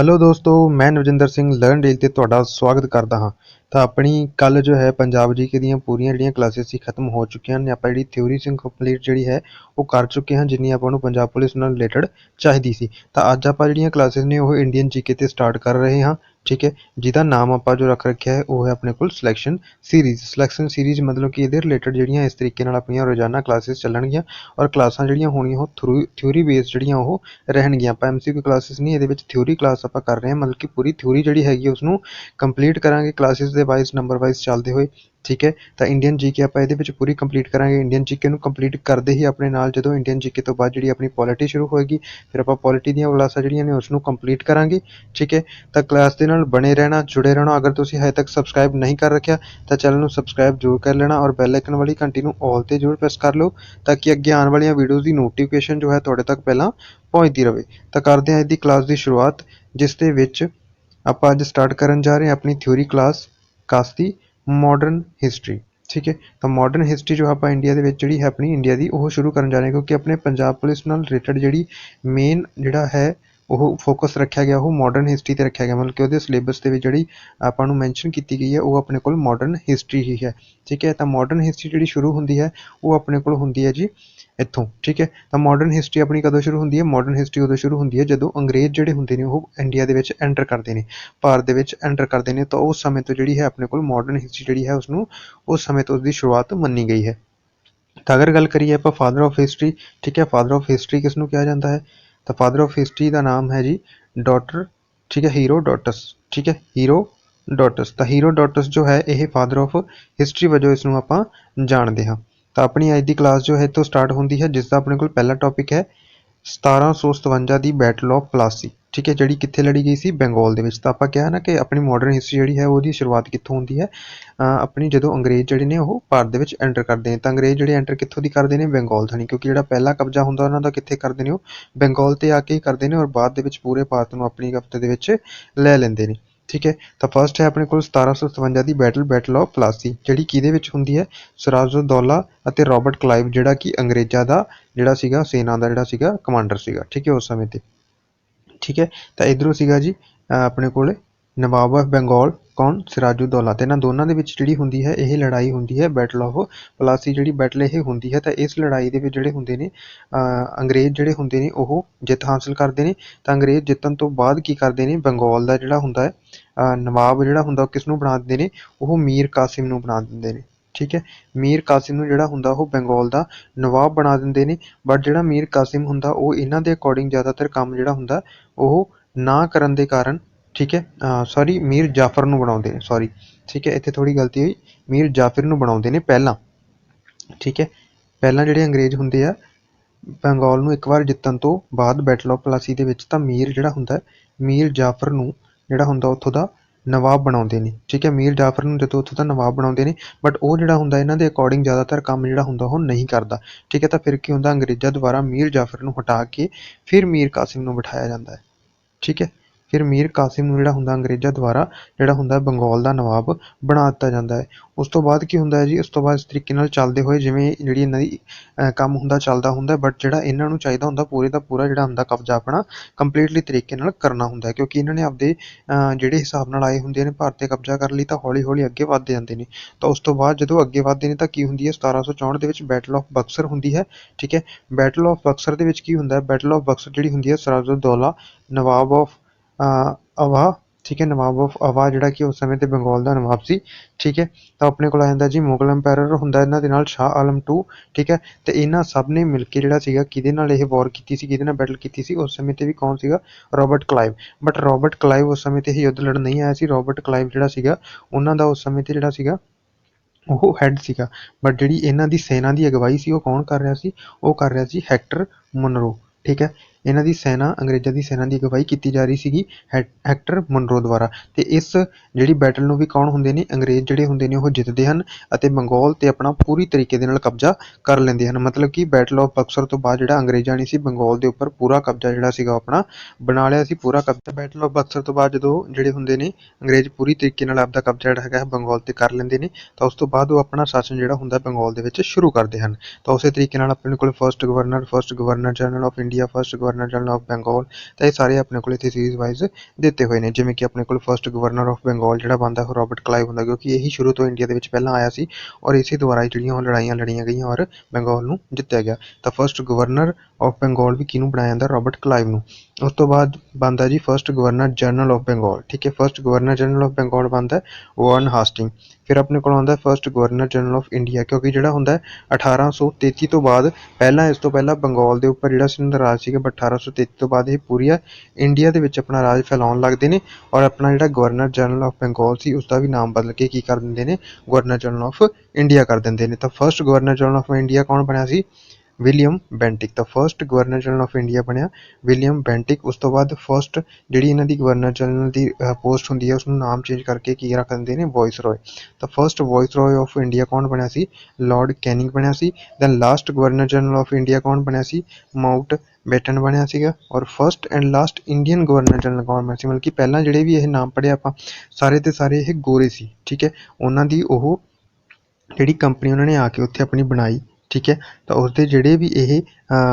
Hello ਦੋਸਤੋ, ਮੈਂ ਨਵਜਿੰਦਰ Singh learn deal ਤੇ ਤੁਹਾਡਾ ਸਵਾਗਤ ਕਰਦਾ ਹਾਂ। ਤਾਂ ਆਪਣੀ ਕੱਲ ਜੋ ਹੈ ਪੰਜਾਬ ਜੀਕੇ ਦੀਆਂ ਪੂਰੀਆਂ ਜਿਹੜੀਆਂ ਕਲਾਸਿਸ ਸੀ ਖਤਮ ਹੋ ਚੁੱਕੀਆਂ ਨੇ। ਆਪਾਂ ਜਿਹੜੀ ਥਿਊਰੀ ਸੀ ਕੰਪਲੀਟ ਜਿਹੜੀ ਹੈ ਉਹ ਕਰ ਚੁੱਕੇ ਹਾਂ, ਜਿੰਨੀ ਆਪਾਂ ਨੂੰ ਪੰਜਾਬ ਪੁਲਿਸ ਨਾਲ ਰਿਲੇਟਡ ਚਾਹੀਦੀ ਸੀ। ਤਾਂ ਅੱਜ ਆਪਾਂ ਜਿਹੜੀਆਂ ਕਲਾਸਿਸ ਨੇ ਉਹ ਇੰਡੀਅਨ ਜੀਕੇ ਤੇ ਸਟਾਰਟ ਕਰ ਰਹੇ ਹਾਂ। ਠੀਕ ਹੈ? ਜਿਹਦਾ ਨਾਮ ਆਪਾਂ ਜੋ ਰੱਖ ਰੱਖਿਆ ਹੈ, ਉਹ ਹੈ ਆਪਣੇ ਕੋਲ ਸਿਲੈਕਸ਼ਨ ਸੀਰੀਜ਼ ਸਿਲੈਕਸ਼ਨ ਸੀਰੀਜ਼ ਮਤਲਬ ਕਿ ਇਹਦੇ ਰਿਲੇਟਡ ਜਿਹੜੀਆਂ ਇਸ ਤਰੀਕੇ ਨਾਲ ਆਪਣੀਆਂ ਰੋਜ਼ਾਨਾ ਕਲਾਸਿਸ ਚੱਲਣਗੀਆਂ ਔਰ ਕਲਾਸਾਂ ਜਿਹੜੀਆਂ ਹੋਣੀਆਂ ਉਹ ਥਰੂ ਥਿਊਰੀ ਬੇਸ ਜਿਹੜੀਆਂ ਉਹ ਰਹਿਣਗੀਆਂ। ਆਪਾਂ ਐਮਸੀਕਿਊ ਕਲਾਸਿਸ ਨਹੀਂ, ਇਹਦੇ ਵਿੱਚ ਥਿਊਰੀ ਕਲਾਸ ਆਪਾਂ ਕਰ ਰਹੇ ਹਾਂ, ਮਤਲਬ ਕਿ ਪੂਰੀ ਥਿਊਰੀ ਜਿਹੜੀ ਹੈਗੀ ਉਸ ਨੂੰ ਕੰਪਲੀਟ ਕਰਾਂਗੇ। ਕਲਾਸਿਸ ਦੇ ਵਾਈਜ਼ ਨੰਬਰ ਵਾਈਜ਼ ਚੱਲਦੇ ਹੋਏ ਠੀਕ ਹੈ? ਤਾਂ ਇੰਡੀਅਨ ਜੀਕੇ ਆਪਾਂ ਇਹਦੇ ਵਿੱਚ ਪੂਰੀ ਕੰਪਲੀਟ ਕਰਾਂਗੇ। ਇੰਡੀਅਨ ਜੀਕੇ ਨੂੰ ਕੰਪਲੀਟ ਕਰਦੇ ਹੀ ਆਪਣੇ ਨਾਲ ਜਦੋਂ ਇੰਡੀਅਨ ਜੀਕੇ ਤੋਂ ਬਾਅਦ ਜਿਹੜੀ ਆਪਣੀ ਪੋਲਿਟੀ ਸ਼ੁਰੂ ਹੋਏਗੀ, ਫਿਰ ਆਪਾਂ ਪੋਲਿਟੀ ਦੀਆਂ ਕਲਾਸਾਂ ਜਿਹੜੀਆਂ ਨੇ ਉਸ ਨੂੰ ਕੰਪਲੀਟ ਕਰਾਂਗੇ। ਠੀਕ ਹੈ? ਤਾਂ ਕਲਾਸ ਦੇ ਨਾਲ ਬਣੇ ਰਹਿਣਾ, ਜੁੜੇ ਰਹਿਣਾ। ਅਗਰ ਤੁਸੀਂ ਹਜੇ ਤੱਕ ਸਬਸਕ੍ਰਾਈਬ ਨਹੀਂ ਕਰ ਰੱਖਿਆ, ਤਾਂ ਚੈਨਲ ਨੂੰ ਸਬਸਕ੍ਰਾਈਬ ਜ਼ਰੂਰ ਕਰ ਲੈਣਾ ਔਰ ਬੈਲ ਆਈਕਨ ਵਾਲੀ ਘੰਟੀ ਨੂੰ ਆਲ ਤੇ ਜ਼ਰੂਰ ਪ੍ਰੈਸ ਕਰ ਲਓ, ਤਾਂ ਕਿ ਅੱਗੇ ਆਉਣ ਵਾਲੀਆਂ ਵੀਡੀਓਜ਼ ਦੀ ਨੋਟੀਫਿਕੇਸ਼ਨ ਜੋ ਹੈ ਤੁਹਾਡੇ ਤੱਕ ਪਹਿਲਾਂ ਪਹੁੰਚਦੀ ਰਹੇ। ਤਾਂ ਕਰਦੇ ਹਾਂ ਇਹਦੀ ਕਲਾਸ ਦੀ ਸ਼ੁਰੂਆਤ, ਜਿਸ ਦੇ ਵਿੱਚ ਆਪਾਂ ਅੱਜ ਸਟਾਰਟ ਕਰਨ ਜਾ ਰਹੇ ਹਾਂ ਆਪਣੀ ਥਿਊਰੀ ਕਲਾਸ ਕਾਸਤੀ। ਮਾਡਰਨ ਹਿਸਟਰੀ ਠੀਕ ਹੈ? ਤਾਂ ਮਾਡਰਨ ਹਿਸਟਰੀ ਜੋ ਆਪਾਂ ਇੰਡੀਆ ਦੇ ਵਿੱਚ ਜਿਹੜੀ ਹੈ ਆਪਣੀ ਇੰਡੀਆ ਦੀ ਉਹ ਸ਼ੁਰੂ ਕਰਨ ਜਾ ਰਹੇ ਹਾਂ ਕਿਉਂਕਿ ਆਪਣੇ ਪੰਜਾਬ ਪੁਲਿਸ ਨਾਲ ਰਿਲੇਟਡ ਜਿਹੜੀ ਮੇਨ ਜਿਹੜਾ ਹੈ, ਉਹ ਫੋਕਸ ਰੱਖਿਆ ਗਿਆ, ਉਹ ਮਾਡਰਨ ਹਿਸਟਰੀ ਤੇ ਰੱਖਿਆ ਗਿਆ। ਮਤਲਬ ਕਿ ਉਹਦੇ ਸਿਲੇਬਸ ਦੇ ਵਿੱਚ ਜਿਹੜੀ ਆਪਾਂ ਨੂੰ ਮੈਂਸ਼ਨ ਕੀਤੀ ਗਈ ਹੈ, ਉਹ ਆਪਣੇ ਕੋਲ ਮਾਡਰਨ ਹਿਸਟਰੀ ਹੀ ਹੈ। ਠੀਕ ਹੈ? ਤਾਂ ਮਾਡਰਨ ਹਿਸਟਰੀ ਜਿਹੜੀ ਸ਼ੁਰੂ ਹੁੰਦੀ ਹੈ, ਉਹ ਆਪਣੇ ਕੋਲ ਹੁੰਦੀ ਹੈ ਜੀ ਇੱਥੋਂ, ਠੀਕ ਹੈ? ਤਾਂ ਮਾਡਰਨ ਹਿਸਟਰੀ ਆਪਣੀ ਕਦੋਂ ਸ਼ੁਰੂ ਹੁੰਦੀ ਹੈ? ਮਾਡਰਨ ਹਿਸਟਰੀ ਉਦੋਂ ਸ਼ੁਰੂ ਹੁੰਦੀ ਹੈ ਜਦੋਂ ਅੰਗਰੇਜ਼ ਜਿਹੜੇ ਹੁੰਦੇ ਨੇ, ਉਹ ਇੰਡੀਆ ਦੇ ਵਿੱਚ ਐਂਟਰ ਕਰਦੇ ਨੇ। ਭਾਰਤ ਦੇ ਵਿੱਚ ਐਂਟਰ ਕਰਦੇ ਨੇ, ਤਾਂ ਉਸ ਸਮੇਂ ਤੋਂ ਜਿਹੜੀ ਹੈ ਆਪਣੇ ਕੋਲ ਮਾਡਰਨ ਹਿਸਟਰੀ ਜਿਹੜੀ ਹੈ ਉਸ ਨੂੰ ਉਸ ਸਮੇਂ ਤੋਂ ਉਸ ਦੀ ਸ਼ੁਰੂਆਤ ਮੰਨੀ ਗਈ ਹੈ। ਤਾਂ ਅਗਰ ਗੱਲ ਕਰੀਏ ਆਪਾਂ ਫਾਦਰ ਆਫ ਹਿਸਟਰੀ ਠੀਕ ਹੈ? ਫਾਦਰ ਆਫ ਹਿਸਟਰੀ ਕਿਸ ਨੂੰ ਕਿਹਾ ਜਾਂਦਾ ਹੈ? ਤਾਂ ਫਾਦਰ ਆਫ ਹਿਸਟਰੀ ਦਾ ਨਾਮ ਹੈ ਜੀ ਡਾਟਰ ਠੀਕ ਹੈ? ਹੀਰੋ ਡਾਟਸ ਠੀਕ ਹੈ? ਹੀਰੋ ਡਾਟਸ ਤਾਂ ਹੀਰੋ ਡਾਟਸ ਜੋ ਹੈ, ਇਹ ਫਾਦਰ ਆਫ ਹਿਸਟਰੀ ਵਜੋਂ ਇਸ ਨੂੰ ਆਪਾਂ ਜਾਣਦੇ ਹਾਂ। ਤਾਂ ਆਪਣੀ ਅੱਜ ਦੀ ਕਲਾਸ ਜੋ ਹੈ ਤੋਂ ਸਟਾਰਟ ਹੁੰਦੀ ਹੈ ਜਿਸ ਦਾ ਆਪਣੇ ਕੋਲ ਪਹਿਲਾ ਟੌਪਿਕ ਹੈ 1757 ਦੀ ਬੈਟਲ ਆਫ ਪਲਾਸੀ ਠੀਕ ਹੈ, ਜਿਹੜੀ ਕਿੱਥੇ ਲੜੀ ਗਈ ਸੀ? ਬੰਗਾਲ ਦੇ ਵਿੱਚ। ਤਾਂ ਆਪਾਂ ਕਿਹਾ ਨਾ ਕਿ ਆਪਣੀ ਮਾਡਰਨ ਹਿਸਟਰੀ ਜਿਹੜੀ ਹੈ, ਉਹਦੀ ਸ਼ੁਰੂਆਤ ਕਿੱਥੋਂ ਹੁੰਦੀ ਹੈ? ਆਪਣੀ ਜਦੋਂ ਅੰਗਰੇਜ਼ ਜਿਹੜੇ ਨੇ, ਉਹ ਭਾਰਤ ਦੇ ਵਿੱਚ ਐਂਟਰ ਕਰਦੇ ਨੇ। ਤਾਂ ਅੰਗਰੇਜ਼ ਜਿਹੜੇ ਐਂਟਰ ਕਿੱਥੋਂ ਦੀ ਕਰਦੇ ਨੇ? ਬੰਗਾਲ ਥਣੀ ਕਿਉਂਕਿ ਜਿਹੜਾ ਪਹਿਲਾ ਕਬਜ਼ਾ ਹੁੰਦਾ, ਉਹਨਾਂ ਦਾ ਕਿੱਥੇ ਕਰਦੇ ਨੇ ਉਹ? ਬੰਗਾਲ ਤੇ ਆ ਕੇ ਹੀ ਕਰਦੇ ਨੇ ਔਰ ਬਾਅਦ ਦੇ ਵਿੱਚ ਪੂਰੇ ਭਾਰਤ ਨੂੰ ਆਪਣੀ ਕਬਜ਼ੇ ਦੇ ਵਿੱਚ ਲੈ ਲੈਂਦੇ ਨੇ। ਠੀਕ ਹੈ? ਤਾਂ ਫਸਟ ਹੈ ਆਪਣੇ ਕੋਲ 1757 ਦੀ ਬੈਟਲ ਬੈਟਲ ਆਫ ਪਲਾਸੀ ਜਿਹੜੀ ਕਿਹਦੇ ਵਿੱਚ ਹੁੰਦੀ ਹੈ? ਸਿਰਾਜੁੱਦੌਲਾ ਅਤੇ ਰਾਬਰਟ ਕਲਾਈਵ ਜਿਹੜਾ ਕਿ ਅੰਗਰੇਜ਼ਾਂ ਦਾ ਜਿਹੜਾ ਸੀਗਾ, ਸੈਨਾ ਦਾ ਜਿਹੜਾ ਸੀਗਾ ਕਮਾਂਡਰ ਸੀਗਾ, ਠੀਕ ਹੈ ਉਸ ਸਮੇਂ ਤੇ। ਠੀਕ ਹੈ? ਤਾਂ ਇਧਰੋਂ ਸੀਗਾ ਜੀ ਆਪਣੇ ਕੋਲ ਨਵਾਬ ਆਫ ਬੰਗਾਲ ਕੌਣ? ਸਿਰਾਜੁੱਦੌਲਾ ਤੇ ਇਹਨਾਂ ਦੋਨਾਂ ਦੇ ਵਿੱਚ ਜਿਹੜੀ ਹੁੰਦੀ ਹੈ, ਇਹ ਲੜਾਈ ਹੁੰਦੀ ਹੈ ਬੈਟਲ ਆਫ ਪਲਾਸੀ ਜਿਹੜੀ ਬੈਟਲ ਇਹ ਹੁੰਦੀ ਹੈ, ਤਾਂ ਇਸ ਲੜਾਈ ਦੇ ਵਿੱਚ ਜਿਹੜੇ ਹੁੰਦੇ ਨੇ ਅੰਗਰੇਜ਼ ਜਿਹੜੇ ਹੁੰਦੇ ਨੇ, ਉਹ ਜਿੱਤ ਹਾਸਲ ਕਰਦੇ ਨੇ। ਤਾਂ ਅੰਗਰੇਜ਼ ਜਿੱਤਣ ਤੋਂ ਬਾਅਦ ਕੀ ਕਰਦੇ ਨੇ? ਬੰਗਾਲ ਦਾ ਜਿਹੜਾ ਹੁੰਦਾ ਹੈ ਨਵਾਬ ਜਿਹੜਾ ਹੁੰਦਾ ਕਿਸ ਨੂੰ ਬਣਾ ਦਿੰਦੇ ਨੇ? ਉਹ ਮੀਰ ਕਾਸਿਮ ਨੂੰ ਬਣਾ ਦਿੰਦੇ ਨੇ। ਠੀਕ ਹੈ? ਮੀਰ ਕਾਸਿਮ ਨੂੰ ਜਿਹੜਾ ਹੁੰਦਾ, ਉਹ ਬੰਗਾਲ ਦਾ ਨਵਾਬ ਬਣਾ ਦਿੰਦੇ ਨੇ। ਬਟ ਜਿਹੜਾ ਮੀਰ ਕਾਸਿਮ ਹੁੰਦਾ, ਉਹ ਇਹਨਾਂ ਦੇ ਅਕੋਰਡਿੰਗ ਜ਼ਿਆਦਾਤਰ ਕੰਮ ਜਿਹੜਾ ਹੁੰਦਾ, ਉਹ ਨਾ ਕਰਨ ਦੇ ਕਾਰਨ ਠੀਕ ਹੈ? ਸੌਰੀ ਮੀਰ ਜਾਫਰ ਨੂੰ ਬਣਾਉਂਦੇ ਨੇ ਸੌਰੀ ਠੀਕ ਹੈ? ਇੱਥੇ ਥੋੜੀ ਗਲਤੀ ਹੋਈ। ਮੀਰ ਜਾਫਰ ਨੂੰ ਬਣਾਉਂਦੇ ਨੇ ਪਹਿਲਾਂ। ਠੀਕ ਹੈ? ਪਹਿਲਾਂ ਜਿਹੜੇ ਅੰਗਰੇਜ਼ ਹੁੰਦੇ ਆ, ਬੰਗਾਲ ਨੂੰ ਇੱਕ ਵਾਰ ਜਿੱਤਣ ਤੋਂ ਬਾਅਦ ਬੈਟਲ ਆਫ ਪਲਾਸੀ ਦੇ ਵਿੱਚ ਤਾਂ ਮੀਰ ਜਿਹੜਾ ਹੁੰਦਾ, ਮੀਰ ਜਾਫਰ ਨੂੰ ਜਿਹੜਾ ਹੁੰਦਾ ਉੱਥੋਂ ਦਾ ਨਵਾਬ ਬਣਾਉਂਦੇ ਨੇ। ਠੀਕ ਹੈ? ਮੀਰ ਜਾਫਰ ਨੂੰ ਜਦੋਂ ਉੱਥੋਂ ਦਾ ਨਵਾਬ ਬਣਾਉਂਦੇ ਨੇ ਬਟ ਉਹ ਜਿਹੜਾ ਹੁੰਦਾ, ਇਹਨਾਂ ਦੇ ਅਕੋਰਡਿੰਗ ਜ਼ਿਆਦਾਤਰ ਕੰਮ ਜਿਹੜਾ ਹੁੰਦਾ ਉਹ ਨਹੀਂ ਕਰਦਾ। ਠੀਕ ਹੈ? ਤਾਂ ਫਿਰ ਕੀ ਹੁੰਦਾ? ਅੰਗਰੇਜ਼ਾਂ ਦੁਆਰਾ ਮੀਰ ਜਾਫਰ ਨੂੰ ਹਟਾ ਕੇ ਫਿਰ ਮੀਰ ਕਾਸਿਮ ਨੂੰ ਬਿਠਾਇਆ ਜਾਂਦਾ ਹੈ। ਠੀਕ ਹੈ? ਫਿਰ ਮੀਰ ਕਾਸਿਮ ਨੂੰ ਜਿਹੜਾ ਹੁੰਦਾ ਅੰਗਰੇਜ਼ਾਂ ਦੁਆਰਾ ਜਿਹੜਾ ਹੁੰਦਾ ਬੰਗਾਲ ਦਾ ਨਵਾਬ ਬਣਾ ਦਿੱਤਾ ਜਾਂਦਾ ਹੈ। ਉਸ ਤੋਂ ਬਾਅਦ ਕੀ ਹੁੰਦਾ ਹੈ ਜੀ? ਉਸ ਤੋਂ ਬਾਅਦ ਇਸ ਤਰੀਕੇ ਨਾਲ ਚੱਲਦੇ ਹੋਏ ਜਿਵੇਂ ਜਿਹੜੀ ਇਹਨਾਂ ਦੀ ਕੰਮ ਹੁੰਦਾ, ਚੱਲਦਾ ਹੁੰਦਾ ਬਟ ਜਿਹੜਾ ਇਹਨਾਂ ਨੂੰ ਚਾਹੀਦਾ ਹੁੰਦਾ ਪੂਰੇ ਦਾ ਪੂਰਾ ਜਿਹੜਾ ਹੁੰਦਾ ਕਬਜ਼ਾ ਆਪਣਾ ਕੰਪਲੀਟਲੀ ਤਰੀਕੇ ਨਾਲ ਕਰਨਾ ਹੁੰਦਾ ਕਿਉਂਕਿ ਇਹਨਾਂ ਨੇ ਆਪਦੇ ਜਿਹੜੇ ਹਿਸਾਬ ਨਾਲ ਆਏ ਹੁੰਦੇ ਨੇ ਭਾਰਤ ਤੇ ਕਬਜ਼ਾ ਕਰਨ ਲਈ ਤਾਂ ਹੌਲੀ ਹੌਲੀ ਅੱਗੇ ਵੱਧਦੇ ਜਾਂਦੇ ਨੇ। ਤਾਂ ਉਸ ਤੋਂ ਬਾਅਦ ਜਦੋਂ ਅੱਗੇ ਵੱਧਦੇ ਨੇ ਤਾਂ ਕੀ ਹੁੰਦੀ ਹੈ? 1764 ਦੇ ਵਿੱਚ ਬੈਟਲ ਆਫ ਬਕਸਰ ਹੁੰਦੀ ਹੈ, ਠੀਕ ਹੈ? ਬੈਟਲ ਆਫ ਬਕਸਰ ਦੇ ਵਿੱਚ ਕੀ ਹੁੰਦਾ ਹੈ? ਬੈਟਲ ਆਫ ਬਕਸਰ ਜਿਹੜੀ ਹੁੰਦੀ ਹੈ ਸਿਰਾਜੁੱਦੌਲਾ ਨਵਾਬ ਆਫ ਅਵਾ ਠੀਕ ਹੈ, ਨਵਾਬ ਆਫ ਅਵਾ ਜਿਹੜਾ ਕਿ ਉਸ ਸਮੇਂ ਤੇ ਬੰਗਾਲ ਦਾ ਨਵਾਬ ਸੀ, ਠੀਕ ਹੈ, ਤਾਂ ਆਪਣੇ ਕੋਲ ਆ ਜਾਂਦਾ ਜੀ ਮੁਗਲ ਐਮਪਾਇਰ ਹੁੰਦਾ ਇਹਨਾਂ ਦੇ ਨਾਲ ਸ਼ਾਹ ਆਲਮ 2 ਠੀਕ ਹੈ, ਤੇ ਇਹਨਾਂ ਸਭ ਨੇ ਮਿਲ ਕੇ ਜਿਹੜਾ ਸੀਗਾ ਕਿਹਦੇ ਨਾਲ ਇਹ ਵਾਰ ਕੀਤੀ ਸੀ, ਕਿਹਦੇ ਨਾਲ ਬੈਟਲ ਕੀਤੀ ਸੀ, ਉਸ ਸਮੇਂ ਤੇ ਵੀ ਕੌਣ ਸੀਗਾ? Robert Clive but Robert Clive ਉਸ ਸਮੇਂ ਤੇ ਇਹ ਯੁੱਧ ਲੜਨ ਨਹੀਂ ਆਇਆ ਸੀ ਰੋਬਰਟ ਕਲਾਈਵ ਜਿਹੜਾ ਸੀਗਾ, ਉਹਨਾਂ ਦਾ ਉਸ ਸਮੇਂ ਤੇ ਜਿਹੜਾ ਸੀਗਾ, ਉਹ ਹੈਡ ਸੀਗਾ ਬਟ ਜਿਹੜੀ ਇਹਨਾਂ ਦੀ ਸੈਨਾ ਦੀ ਅਗਵਾਈ ਸੀ, ਉਹ ਕੌਣ ਕਰ ਰਿਹਾ ਸੀ? ਉਹ ਕਰ ਰਿਹਾ ਸੀ ਹੈਕਟਰ ਮਨਰੋ ਠੀਕ ਹੈ ਇਹਨਾਂ ਦੀ ਸੈਨਾ, ਅੰਗਰੇਜ਼ਾਂ ਦੀ ਸੈਨਾ ਦੀ ਅਗਵਾਈ ਕੀਤੀ ਜਾ ਰਹੀ ਸੀਗੀ ਹੈਕਟਰ ਮਨਰੋ ਦੁਆਰਾ। ਤੇ ਇਸ ਜਿਹੜੀ ਬੈਟਲ ਨੂੰ ਵੀ ਕੌਣ ਹੁੰਦੇ ਨੇ? ਅੰਗਰੇਜ਼ ਜਿਹੜੇ ਹੁੰਦੇ ਨੇ ਉਹ ਜਿੱਤਦੇ ਹਨ ਅਤੇ ਬੰਗਾਲ ਤੇ ਆਪਣਾ ਪੂਰੀ ਤਰੀਕੇ ਦੇ ਨਾਲ ਕਬਜ਼ਾ ਕਰ ਲੈਂਦੇ ਹਨ। ਮਤਲਬ ਕਿ ਬੈਟਲ ਆਫ ਬਕਸਰ ਤੋਂ ਬਾਅਦ ਜਿਹੜਾ ਅੰਗਰੇਜ਼ਾਂ ਨੇ ਸੀ ਬੰਗਾਲ ਦੇ ਉੱਪਰ ਪੂਰਾ ਕਬਜ਼ਾ ਜਿਹੜਾ ਸੀਗਾ ਉਹ ਆਪਣਾ ਬਣਾ ਲਿਆ ਸੀ, ਪੂਰਾ ਕਬਜ਼ਾ। ਬੈਟਲ ਆਫ ਬਕਸਰ ਤੋਂ ਬਾਅਦ ਜਦੋਂ ਜਿਹੜੇ ਹੁੰਦੇ ਨੇ, ਅੰਗਰੇਜ਼ ਪੂਰੀ ਤਰੀਕੇ ਨਾਲ ਆਪਦਾ ਕਬਜ਼ਾ ਜਿਹੜਾ ਹੈਗਾ ਬੰਗਾਲ ਤੇ ਕਰ ਲੈਂਦੇ ਨੇ, ਤਾਂ ਉਸ ਤੋਂ ਬਾਅਦ ਉਹ ਆਪਣਾ ਸ਼ਾਸਨ ਜਿਹੜਾ ਹੁੰਦਾ ਬੰਗਾਲ ਦੇ ਵਿੱਚ ਸ਼ੁਰੂ ਕਰਦੇ ਹਨ। ਤਾਂ ਉਸੇ ਤਰੀਕੇ ਨਾਲ ਆਪਣੇ ਕੋਲ first governor first governor general of India first governor general of Bengal ਤਾਂ ਇਹ ਸਾਰੇ ਆਪਣੇ ਕੋਲ ਇੱਥੇ ਸੀਰੀਜ਼ ਵਾਈਜ਼ ਦਿੱਤੇ ਹੋਏ ਨੇ, ਜਿਵੇਂ ਕਿ ਆਪਣੇ ਕੋਲ ਫਰਸਟ ਗਵਰਨਰ ਆਫ ਬੰਗਾਲ ਜਿਹੜਾ ਬਣਦਾ ਉਹ ਰਾਬਰਟ ਕਲਾਈਵ ਹੁੰਦਾ, ਕਿਉਂਕਿ ਇਹੀ ਸ਼ੁਰੂ ਤੋਂ ਇੰਡੀਆ ਦੇ ਵਿੱਚ ਪਹਿਲਾਂ ਆਇਆ ਸੀ, ਔਰ ਇਸੇ ਦੁਆਰਾ ਹੀ ਜਿਹੜੀਆਂ ਉਹ ਲੜਾਈਆਂ ਲੜੀਆਂ ਗਈਆਂ ਔਰ ਬੰਗਾਲ ਨੂੰ ਜਿੱਤਿਆ ਗਿਆ। ਤਾਂ ਫਰਸਟ ਗਵਰਨਰ ਆਫ ਬੰਗਾਲ ਵੀ ਕਿਹਨੂੰ ਬਣਾਇਆ ਜਾਂਦਾ? ਰਾਬਰਟ ਕਲਾਈਵ ਨੂੰ। ਉਸ ਤੋਂ ਬਾਅਦ ਬਣਦਾ ਜੀ first governor general of Bengal ਠੀਕ ਹੈ first governor general of Bengal ਬਣਦਾ ਵਾਰਨ ਹਾਸਟਿੰਗ ਫਿਰ ਆਪਣੇ ਕੋਲ ਆਉਂਦਾ first governor general of India ਕਿਉਂਕਿ ਜਿਹੜਾ ਹੁੰਦਾ ਹੈ 1833 ਤੋਂ ਬਾਅਦ ਪਹਿਲਾਂ ਇਸ ਤੋਂ ਪਹਿਲਾਂ ਬੰਗਾਲ ਦੇ ਉੱਪਰ ਜਿਹੜਾ ਸੀ ਉਹਨਾਂ ਦਾ ਰਾਜ ਸੀਗਾ ਬਟ 1833 ਤੋਂ ਬਾਅਦ ਇਹ ਪੂਰੀ ਇੰਡੀਆ ਦੇ ਵਿੱਚ ਆਪਣਾ ਰਾਜ ਫੈਲਾਉਣ ਲੱਗਦੇ ਨੇ ਔਰ ਆਪਣਾ ਜਿਹੜਾ ਗਵਰਨਰ ਜਨਰਲ ਆਫ ਬੰਗਾਲ ਸੀ ਉਸ ਦਾ ਵੀ ਨਾਮ ਬਦਲ ਕੇ ਕੀ ਕਰ ਦਿੰਦੇ ਨੇ ਗਵਰਨਰ ਜਨਰਲ ਆਫ ਇੰਡੀਆ ਕਰ ਦਿੰਦੇ ਨੇ। ਤਾਂ first governor general of India ਕੌਣ ਬਣਿਆ ਸੀ? William Bentinck the first governor general of India ਬਣਿਆ। ਵਿਲੀਅਮ ਬੈਂਟਿਕ ਉਸ ਤੋਂ ਬਾਅਦ ਫਰਸਟ ਜਿਹੜੀ ਇਹਨਾਂ ਦੀ ਗਵਰਨਰ ਜਨਰਲ ਦੀ ਪੋਸਟ ਹੁੰਦੀ ਹੈ ਉਸ ਨੂੰ ਨਾਮ ਚੇਂਜ ਕਰਕੇ ਕੀ ਰੱਖ ਦਿੰਦੇ ਨੇ? ਵਾਇਸ ਰੋਏ ਤਾਂ first viceroy of India ਕੌਣ ਬਣਿਆ ਸੀ? ਲਾਰਡ ਕੈਨਿੰਗ ਬਣਿਆ ਸੀ। Then last governor general of India ਕੌਣ ਬਣਿਆ ਸੀ? ਮਾਊਂਟ ਬੈਟਨ ਬਣਿਆ ਸੀਗਾ। ਔਰ first and last Indian governor general ਕੌਣ ਬਣਿਆ ਸੀ? ਮਤਲਬ ਕਿ ਪਹਿਲਾਂ ਜਿਹੜੇ ਵੀ ਇਹ ਨਾਮ ਪੜ੍ਹੇ ਆਪਾਂ, ਸਾਰੇ ਦੇ ਸਾਰੇ ਇਹ ਗੋਰੇ ਸੀ। ਠੀਕ ਹੈ? ਉਹਨਾਂ ਦੀ ਉਹ ਜਿਹੜੀ ਕੰਪਨੀ ਉਹਨਾਂ ਨੇ ਆ ਕੇ ਉੱਥੇ ਆਪਣੀ ਬਣਾਈ। ਠੀਕ ਹੈ ਤਾਂ ਉਸਦੇ ਜਿਹੜੇ ਵੀ ਇਹ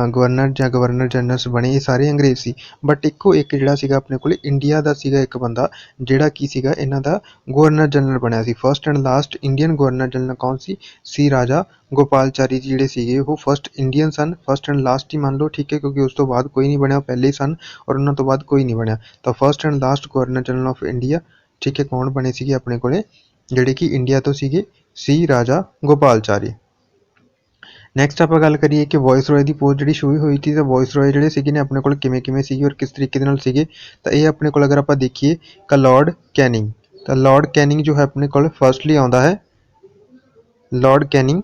ਗਵਰਨਰ ਜਾਂ ਗਵਰਨਰ ਜਨਰਲਸ ਬਣੇ ਇਹ ਸਾਰੇ ਅੰਗਰੇਜ਼ ਸੀ ਬਟ ਇੱਕੋ ਇੱਕ ਜਿਹੜਾ ਸੀਗਾ ਆਪਣੇ ਕੋਲੇ ਇੰਡੀਆ ਦਾ ਸੀਗਾ ਇੱਕ ਬੰਦਾ ਜਿਹੜਾ ਕੀ ਸੀਗਾ ਇਹਨਾਂ ਦਾ ਗਵਰਨਰ ਜਨਰਲ ਬਣਿਆ ਸੀ first and last Indian governor general ਕੌਣ ਸੀ ਸੀ ਰਾਜਾ ਗੋਪਾਲਚਾਰੀ ਜੀ ਜਿਹੜੇ ਸੀਗੇ ਉਹ ਫਰਸਟ ਇੰਡੀਅਨ ਸਨ ਫਰਸਟ ਐਂਡ ਲਾਸਟ ਹੀ ਮੰਨ ਲਓ ਠੀਕ ਹੈ ਕਿਉਂਕਿ ਉਸ ਤੋਂ ਬਾਅਦ ਕੋਈ ਨਹੀਂ ਬਣਿਆ ਉਹ ਪਹਿਲੇ ਹੀ ਸਨ ਔਰ ਉਹਨਾਂ ਤੋਂ ਬਾਅਦ ਕੋਈ ਨਹੀਂ ਬਣਿਆ ਤਾਂ first and last governor general of India ਠੀਕ ਹੈ ਕੌਣ ਬਣੇ ਸੀਗੇ ਆਪਣੇ ਕੋਲੇ ਜਿਹੜੇ ਕਿ ਇੰਡੀਆ ਤੋਂ ਸੀਗੇ ਸੀ ਰਾਜਾ ਗੋਪਾਲਚਾਰੀ ਨੈਕਸਟ ਆਪਾਂ ਗੱਲ ਕਰੀਏ ਕਿ ਵੌਇਸ ਰॉय ਦੀ ਪੋਸਟ ਜਿਹੜੀ ਸ਼ੁਰੂ ਹੋਈ ਸੀ, ਤਾਂ ਵੌਇਸ ਰॉय ਜਿਹੜੇ ਸੀਗੇ ਨੇ ਆਪਣੇ ਕੋਲ ਕਿਵੇਂ ਕਿਵੇਂ ਸੀਗੇ ਔਰ ਕਿਸ ਤਰੀਕੇ ਦੇ ਨਾਲ ਸੀਗੇ? ਤਾਂ ਇਹ ਆਪਣੇ ਕੋਲ ਅਗਰ ਆਪਾਂ ਦੇਖੀਏ, ਤਾਂ ਲਾਰਡ ਕੈਨਿੰਗ ਤਾਂ ਲਾਰਡ ਕੈਨਿੰਗ ਜੋ ਹੈ ਆਪਣੇ ਕੋਲ ਫਰਸਟਲੀ ਆਉਂਦਾ ਹੈ। ਲਾਰਡ ਕੈਨਿੰਗ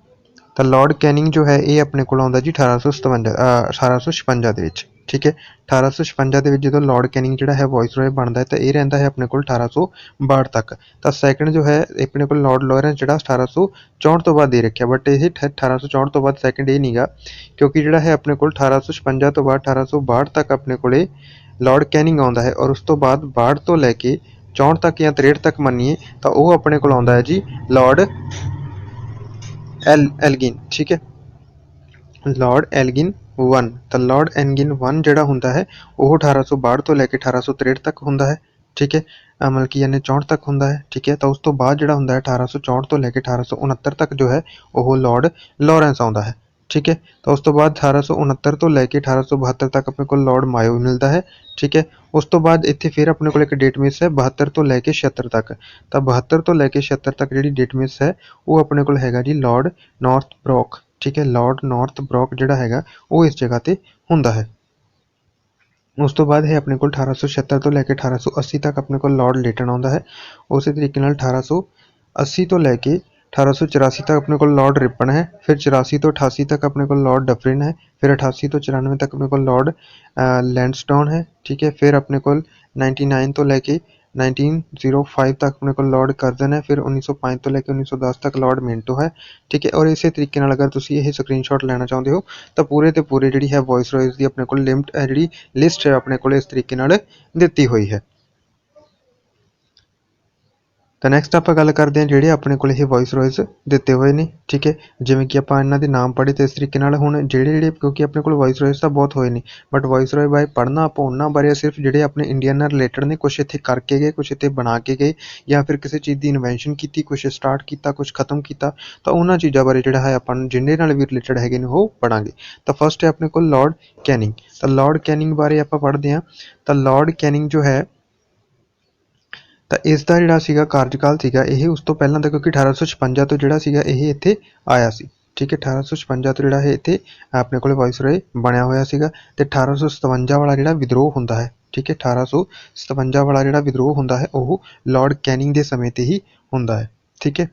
ਤਾਂ ਲਾਰਡ ਕੈਨਿੰਗ ਜੋ ਹੈ, ਇਹ ਆਪਣੇ ਕੋਲ ਆਉਂਦਾ ਜੀ 1857 1856 ਦੇ ਵਿੱਚ। ਠੀਕ ਹੈ 1856 ਦੇ ਵਿੱਚ ਜਦੋਂ ਲਾਰਡ ਕੈਨਿੰਗ ਜਿਹੜਾ ਹੈ ਵੌਇਸ ਰॉय ਬਣਦਾ ਹੈ ਤਾਂ ਇਹ ਰਹਿੰਦਾ ਹੈ ਆਪਣੇ ਕੋਲ 1862 ਤੱਕ ਤਾਂ ਸੈਕੰਡ ਜੋ ਹੈ ਆਪਣੇ ਕੋਲ ਲਾਰਡ ਲਾਰੈਂਸ ਜਿਹੜਾ 1864 ਤੋਂ ਬਾਅਦ ਦੇ ਰੱਖਿਆ ਬਟ ਇਹ 1864 ਤੋਂ ਬਾਅਦ ਸੈਕੰਡ ਇਹ ਨਹੀਂਗਾ ਕਿਉਂਕਿ ਜਿਹੜਾ ਹੈ ਆਪਣੇ ਕੋਲ 1856 ਤੋਂ ਬਾਅਦ 1862 ਤੱਕ ਆਪਣੇ ਕੋਲੇ ਲਾਰਡ ਕੈਨਿੰਗ ਆਉਂਦਾ ਹੈ ਔਰ ਉਸ ਤੋਂ ਬਾਅਦ 62 ਤੋਂ ਲੈ ਕੇ 64 ਤੱਕ ਜਾਂ 63 ਤੱਕ ਮੰਨੀਏ ਤਾਂ ਉਹ ਆਪਣੇ ਕੋਲ ਆਉਂਦਾ ਹੈ ਜੀ ਲਾਰਡ ਐਲ ਐਲਗਿਨ ਠੀਕ ਹੈ ਲਾਰਡ ਐਲਗਿਨ 1 ਤਾਂ ਲਾਰਡ ਐਲਗਿਨ 1 ਜਿਹੜਾ ਹੁੰਦਾ ਹੈ ਉਹ 1862 ਤੋਂ ਲੈ ਕੇ 1863 ਤੱਕ ਹੁੰਦਾ ਹੈ ਠੀਕ ਹੈ ਅਮਲ ਕੀ ਯਾਨੀ 64 ਤੱਕ ਹੁੰਦਾ ਹੈ ਠੀਕ ਹੈ ਤਾਂ ਉਸ ਤੋਂ ਬਾਅਦ ਜਿਹੜਾ ਹੁੰਦਾ ਹੈ 1864 ਤੋਂ ਲੈ ਕੇ 1869 ਤੱਕ ਜੋ ਹੈ ਉਹ ਲਾਰਡ ਲਾਰੈਂਸ ਆਉਂਦਾ ਹੈ ਠੀਕ ਹੈ ਤਾਂ ਉਸ ਤੋਂ ਬਾਅਦ 1869 ਤੋਂ ਲੈ ਕੇ 1872 ਤੱਕ ਆਪਣੇ ਕੋਲ ਲਾਰਡ ਮਾਇਓ ਮਿਲਦਾ ਹੈ ਠੀਕ ਹੈ ਉਸ ਤੋਂ ਬਾਅਦ ਇੱਥੇ ਫਿਰ ਆਪਣੇ ਕੋਲ ਇੱਕ ਡੇਟ ਮਿਸ ਹੈ 72 ਤੋਂ ਲੈ ਕੇ 76 ਤੱਕ ਤਾਂ 72 ਤੋਂ ਲੈ ਕੇ 76 ਤੱਕ ਜਿਹੜੀ ਡੇਟ ਮਿਸ ਹੈ ਉਹ ਆਪਣੇ ਕੋਲ ਹੈਗਾ ਜੀ ਲਾਰਡ ਨਾਰਥ ਬ੍ਰੌਕ ਠੀਕ ਹੈ ਲਾਰਡ ਨਾਰਥ ਬ੍ਰੌਕ ਜਿਹੜਾ ਹੈਗਾ, ਉਹ ਇਸ ਜਗ੍ਹਾ ਤੇ ਹੁੰਦਾ ਹੈ। ਉਸ ਤੋਂ ਬਾਅਦ ਹੈ ਆਪਣੇ ਕੋਲ 1876 ਤੋਂ ਲੈ ਕੇ 1880 ਤੱਕ ਆਪਣੇ ਕੋਲ ਲਾਰਡ ਲੇਟਨ ਆਉਂਦਾ ਹੈ। ਉਸੇ ਤਰੀਕੇ ਨਾਲ 1880 ਤੋਂ ਲੈ ਕੇ 1884 ਤੱਕ ਆਪਣੇ ਕੋਲ ਲਾਰਡ ਰਿਪਨ ਹੈ। ਫਿਰ 84 ਤੋਂ 88 ਤੱਕ ਆਪਣੇ ਕੋਲ ਲਾਰਡ ਡਫਰਿਨ ਹੈ। ਫਿਰ 88 ਤੋਂ 94 ਤੱਕ ਆਪਣੇ ਕੋਲ ਲਾਰਡ ਲੈਂਡਸਟੋਨ ਹੈ। ਠੀਕ ਹੈ, ਫਿਰ ਆਪਣੇ ਕੋਲ 99 ਤੋਂ ਲੈ ਕੇ 1905 ਤੱਕ ਆਪਣੇ ਕੋਲ ਲਾਰਡ ਕਰਜ਼ਨ ਹੈ ਫਿਰ 1905 ਤੋਂ ਲੈ ਕੇ 1910 ਤੱਕ ਲਾਰਡ ਮਿੰਟੋ ਹੈ, ਠੀਕ ਹੈ, ਔਰ ਇਸੇ ਤਰੀਕੇ ਨਾਲ ਅਗਰ ਤੁਸੀਂ ਇਹ ਸਕਰੀਨਸ਼ਾਟ ਲੈਣਾ ਚਾਹੁੰਦੇ ਹੋ, ਤਾਂ ਪੂਰੇ ਤੇ ਪੂਰੇ ਜਿਹੜੀ ਹੈ ਵੌਇਸ ਰॉयਸ ਦੀ ਆਪਣੇ ਕੋਲ ਲਿਮਟ ਹੈ, ਜਿਹੜੀ ਲਿਸਟ ਹੈ ਆਪਣੇ ਕੋਲ ਇਸ ਤਰੀਕੇ ਨਾਲ ਦਿੱਤੀ ਹੋਈ ਹੈ। ਤਾਂ ਨੈਕਸਟ ਆਪਾਂ ਗੱਲ ਕਰਦੇ ਹਾਂ ਜਿਹੜੇ ਆਪਣੇ ਕੋਲ ਇਹ ਵੌਇਸ ਰੋਇਸ ਦਿੱਤੇ ਹੋਏ ਨੇ, ਠੀਕ ਹੈ? ਜਿਵੇਂ ਕਿ ਆਪਾਂ ਇਹਨਾਂ ਦੇ ਨਾਮ ਪੜ੍ਹੇ ਤੇ ਇਸ ਤਰੀਕੇ ਨਾਲ ਹੁਣ ਜਿਹੜੇ ਜਿਹੜੇ ਕਿਉਂਕਿ ਆਪਣੇ ਕੋਲ ਵੌਇਸ ਰੋਇਸ ਤਾਂ ਬਹੁਤ ਹੋਏ ਨੇ ਬਟ ਵੌਇਸ ਰੋਇਸ ਬਾਰੇ ਪੜ੍ਹਨਾ ਆਪਾਂ ਉਹਨਾਂ ਬਾਰੇ ਸਿਰਫ ਜਿਹੜੇ ਆਪਣੇ ਇੰਡੀਅਨ ਨਾਲ ਰਿਲੇਟਡ ਨੇ ਕੁਝ ਇੱਥੇ ਕਰਕੇ ਗਏ ਕੁਝ ਇੱਥੇ ਬਣਾ ਕੇ ਗਏ ਜਾਂ ਫਿਰ ਕਿਸੇ ਚੀਜ਼ ਦੀ ਇਨਵੈਂਸ਼ਨ ਕੀਤੀ ਕੁਝ ਸਟਾਰਟ ਕੀਤਾ ਕੁਝ ਖਤਮ ਕੀਤਾ, ਤਾਂ ਉਹਨਾਂ ਚੀਜ਼ਾਂ ਬਾਰੇ ਜਿਹੜਾ ਹੈ ਆਪਾਂ ਨੂੰ ਜਿੰਨੇ ਨਾਲ ਵੀ ਰਿਲੇਟਡ ਹੈਗੇ ਨੇ ਉਹ ਪੜਾਂਗੇ ਤਾਂ ਫਸਟ ਹੈ ਆਪਣੇ ਕੋਲ ਲਾਰਡ ਕੈਨਿੰਗ ਤਾਂ ਲਾਰਡ ਕੈਨਿੰਗ ਬਾਰੇ ਆਪਾਂ ਪੜ੍ਹਦੇ ਹਾਂ, ਤਾਂ ਲਾਰਡ ਕੈਨਿੰਗ ਜੋ ਹੈ ਤਾਂ ਇਸ ਦਾ ਜਿਹੜਾ ਸੀਗਾ ਕਾਰਜਕਾਲ ਸੀਗਾ, ਇਹ ਉਸ ਤੋਂ ਪਹਿਲਾਂ ਦਾ ਕਿਉਂਕਿ 1856 ਤੋਂ ਜਿਹੜਾ ਸੀਗਾ, ਇਹ ਇੱਥੇ ਆਇਆ ਸੀ। ਠੀਕ ਹੈ 1856 ਤੋਂ ਜਿਹੜਾ ਇਹ ਇੱਥੇ ਆਪਣੇ ਕੋਲੇ ਵਾਇਸਰੋਏ ਬਣਿਆ ਹੋਇਆ ਸੀਗਾ ਤੇ 1857 ਵਾਲਾ ਜਿਹੜਾ ਵਿਦਰੋਹ ਹੁੰਦਾ ਹੈ, ਠੀਕ ਹੈ 1857 ਵਾਲਾ ਜਿਹੜਾ ਵਿਦਰੋਹ ਹੁੰਦਾ ਹੈ, ਉਹ ਲਾਰਡ ਕੈਨਿੰਗ ਦੇ ਸਮੇਂ ਤੇ ਹੀ ਹੁੰਦਾ ਹੈ। ਠੀਕ ਹੈ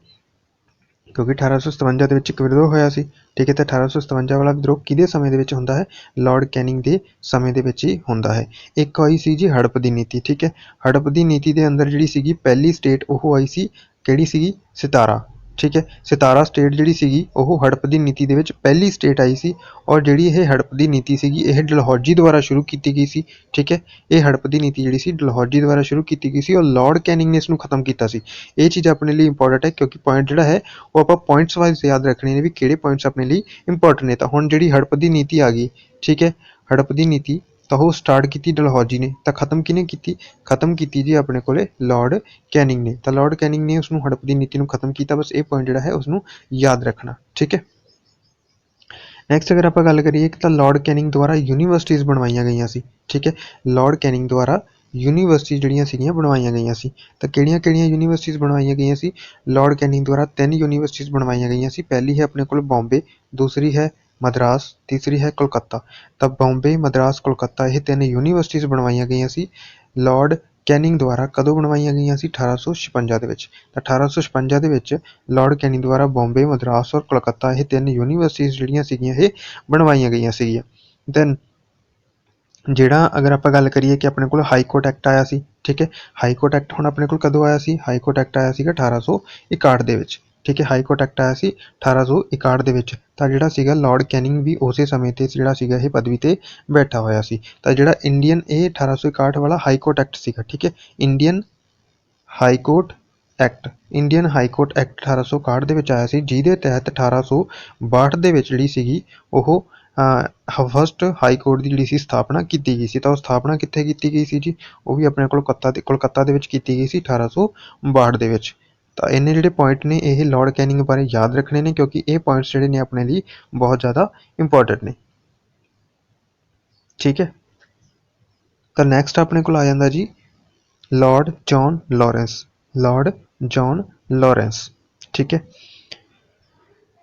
ਕਿਉਂਕਿ 1857 ਦੇ ਵਿੱਚ ਇੱਕ ਵਿਦਰੋਹ ਹੋਇਆ ਸੀ, ਠੀਕ ਹੈ, ਤੇ 1857 ਵਾਲਾ ਵਿਦਰੋਹ ਕਿਹਦੇ ਸਮੇਂ ਦੇ ਵਿੱਚ ਹੁੰਦਾ ਹੈ? ਲਾਰਡ ਕੈਨਿੰਗ ਦੇ ਸਮੇਂ ਦੇ ਵਿੱਚ ਹੀ ਹੁੰਦਾ ਹੈ। ਇੱਕ ਆਈ ਸੀ ਜੀ ਹੜਪ ਦੀ ਨੀਤੀ, ਠੀਕ ਹੈ। ਹੜਪ ਦੀ ਨੀਤੀ ਦੇ ਅੰਦਰ ਜਿਹੜੀ ਸੀਗੀ, ਪਹਿਲੀ ਸਟੇਟ ਉਹ ਆਈ ਸੀ, ਕਿਹੜੀ ਸੀਗੀ? ਸਿਤਾਰਾ। ਠੀਕ ਹੈ? ਸਿਤਾਰਾ ਸਟੇਟ ਜਿਹੜੀ ਸੀਗੀ, ਉਹ ਹੜਪ ਦੀ ਨੀਤੀ ਦੇ ਵਿੱਚ ਪਹਿਲੀ ਸਟੇਟ ਆਈ ਸੀ ਔਰ ਜਿਹੜੀ ਇਹ ਹੜਪ ਦੀ ਨੀਤੀ ਸੀਗੀ, ਇਹ ਡਲਹੌਜੀ ਦੁਆਰਾ ਸ਼ੁਰੂ ਕੀਤੀ ਗਈ ਸੀ, ਠੀਕ ਹੈ? ਇਹ ਹੜਪ ਦੀ ਨੀਤੀ ਜਿਹੜੀ ਸੀ, ਡਲਹੌਜੀ ਦੁਆਰਾ ਸ਼ੁਰੂ ਕੀਤੀ ਗਈ ਸੀ ਔਰ ਲਾਰਡ ਕੈਨਿੰਗ ਨੇ ਇਸ ਨੂੰ ਖਤਮ ਕੀਤਾ ਸੀ। ਇਹ ਚੀਜ਼ ਆਪਣੇ ਲਈ ਇੰਪੋਰਟੈਂਟ ਹੈ ਕਿਉਂਕਿ ਪੁਆਇੰਟ ਜਿਹੜਾ ਹੈ, ਉਹ ਆਪਾਂ ਪੁਆਇੰਟਸ ਵਾਈਜ਼ ਯਾਦ ਰੱਖਣੇ ਨੇ ਵੀ ਕਿਹੜੇ ਪੁਆਇੰਟਸ ਆਪਣੇ ਲਈ ਇੰਪੋਰਟੈਂਟ ਨੇ। ਤਾਂ ਹੁਣ ਜਿਹੜੀ ਹੜਪ ਦੀ ਨੀਤੀ ਆ ਗਈ, ਠੀਕ ਹੈ? ਹੜਪ ਦੀ ਨੀਤੀ ਤਾਂ ਉਹ ਸਟਾਰਟ ਕੀਤੀ ਡਲਹੌਜੀ ਨੇ, ਤਾਂ ਖਤਮ ਕਿਹਨੇ ਕੀਤੀ? ਖਤਮ ਕੀਤੀ ਜੀ ਆਪਣੇ ਕੋਲੇ ਲਾਰਡ ਕੈਨਿੰਗ ਨੇ। ਤਾਂ ਲਾਰਡ ਕੈਨਿੰਗ ਨੇ ਉਸ ਨੂੰ ਹੜਪ ਦੀ ਨੀਤੀ ਨੂੰ ਖਤਮ ਕੀਤਾ, ਬਸ ਇਹ ਪੁਆਇੰਟ ਜਿਹੜਾ ਹੈ ਉਸ ਨੂੰ ਯਾਦ ਰੱਖਣਾ, ਠੀਕ ਹੈ? ਨੈਕਸਟ ਅਗਰ ਆਪਾਂ ਗੱਲ ਕਰੀਏ ਕਿ ਤਾਂ ਲਾਰਡ ਕੈਨਿੰਗ ਦੁਆਰਾ ਯੂਨੀਵਰਸਿਟੀਆਂ ਬਣਵਾਈਆਂ ਗਈਆਂ ਸੀ, ਠੀਕ ਹੈ? ਲਾਰਡ ਕੈਨਿੰਗ ਦੁਆਰਾ ਯੂਨੀਵਰਸਿਟੀ ਜਿਹੜੀਆਂ ਸੀਗੀਆਂ ਬਣਵਾਈਆਂ ਗਈਆਂ ਸੀ। ਤਾਂ ਕਿਹੜੀਆਂ-ਕਿਹੜੀਆਂ ਯੂਨੀਵਰਸਿਟੀਆਂ ਬਣਵਾਈਆਂ ਗਈਆਂ ਸੀ? ਲਾਰਡ ਕੈਨਿੰਗ ਦੁਆਰਾ ਤਿੰਨ ਯੂਨੀਵਰਸਿਟੀਆਂ ਬਣਵਾਈਆਂ ਗਈਆਂ ਸੀ। ਪਹਿਲੀ ਹੈ ਆਪਣੇ ਕੋਲ ਬੰਬੇ ਦੂਸਰੀ ਹੈ ਮਦਰਾਸ, ਤੀਸਰੀ ਹੈ ਕੋਲਕਾਤਾ। ਤਾਂ ਬੋਂਬੇ, ਮਦਰਾਸ, ਕੋਲਕਾਤਾ ਇਹ ਤਿੰਨ ਯੂਨੀਵਰਸਿਟੀਜ਼ ਬਣਵਾਈਆਂ ਗਈਆਂ ਸੀ। ਲਾਰਡ ਕੈਨਿੰਗ ਦੁਆਰਾ ਕਦੋਂ ਬਣਵਾਈਆਂ ਗਈਆਂ ਸੀ? 1856 ਦੇ ਵਿੱਚ। ਤਾਂ 1856 ਦੇ ਵਿੱਚ ਲਾਰਡ ਕੈਨਿੰਗ ਦੁਆਰਾ ਬੰਬੇ, ਮਦਰਾਸ ਔਰ ਕੋਲਕਾਤਾ ਇਹ ਤਿੰਨ ਯੂਨੀਵਰਸਿਟੀਜ਼ ਜਿਹੜੀਆਂ ਸੀਗੀਆਂ, ਇਹ ਬਣਵਾਈਆਂ ਗਈਆਂ ਸੀਗੀਆਂ। ਦੈਨ ਜਿਹੜਾ ਅਗਰ ਆਪਾਂ ਗੱਲ ਕਰੀਏ ਕਿ ਆਪਣੇ ਕੋਲ ਹਾਈ ਕੋਰਟ ਐਕਟ ਆਇਆ ਸੀ, ਠੀਕ ਹੈ? ਹਾਈ ਕੋਰਟ ਐਕਟ ਹੁਣ ਆਪਣੇ ਕੋਲ ਕਦੋਂ ਆਇਆ ਸੀ? ਹਾਈ ਕੋਰਟ ਐਕਟ ਆਇਆ ਸੀਗਾ 1861 ਦੇ ਵਿੱਚ। ਠੀਕ ਹੈ ਹਾਈ ਕੋਰਟ ਐਕਟ ਆਇਆ ਸੀ 1861 ਦੇ ਵਿੱਚ। ਤਾਂ ਜਿਹੜਾ ਸੀਗਾ ਲਾਰਡ ਕੈਨਿੰਗ ਵੀ ਉਸੇ ਸਮੇਂ ਤੇ ਜਿਹੜਾ ਸੀਗਾ ਇਹ ਪਦਵੀ ਤੇ ਬੈਠਾ ਹੋਇਆ ਸੀ। ਤਾਂ ਜਿਹੜਾ ਇੰਡੀਅਨ ਇਹ 1861 ਵਾਲਾ ਹਾਈ ਕੋਰਟ ਐਕਟ ਸੀਗਾ, ਠੀਕ ਹੈ Indian high court act Indian high court act 1861 ਦੇ ਵਿੱਚ ਆਇਆ ਸੀ, ਜਿਹਦੇ ਤਹਿਤ 1862 ਦੇ ਵਿੱਚ ਜਿਹੜੀ ਸੀਗੀ ਉਹ ਫਸਟ ਹਾਈ ਕੋਰਟ ਦੀ ਜਿਹੜੀ ਸੀ ਸਥਾਪਨਾ ਕੀਤੀ ਗਈ ਸੀ। ਤਾਂ ਉਹ ਸਥਾਪਨਾ ਕਿੱਥੇ ਕੀਤੀ ਗਈ ਸੀ ਜੀ? ਉਹ ਵੀ ਆਪਣੇ ਕੋਲ ਕੋਲਕਾਤਾ ਦੇ ਕੋਲਕਾਤਾ ਦੇ ਵਿੱਚ ਕੀਤੀ ਗਈ ਸੀ 1862 ਦੇ ਵਿੱਚ। ਤਾਂ ਇਹਨੇ ਜਿਹੜੇ ਪੁਆਇੰਟ ਨੇ, ਇਹ ਲਾਰਡ ਕੈਨਿੰਗ ਬਾਰੇ ਯਾਦ ਰੱਖਣੇ ਨੇ ਕਿਉਂਕਿ ਇਹ ਪੁਆਇੰਟਸ ਜਿਹੜੇ ਨੇ ਆਪਣੇ ਲਈ ਬਹੁਤ ਜ਼ਿਆਦਾ ਇੰਪੋਰਟੈਂਟ ਨੇ। ਠੀਕ ਹੈ? ਤਾਂ ਨੈਕਸਟ ਆਪਣੇ ਕੋਲ ਆ ਜਾਂਦਾ ਜੀ Lord John Lawrence Lord John Lawrence ਠੀਕ ਹੈ?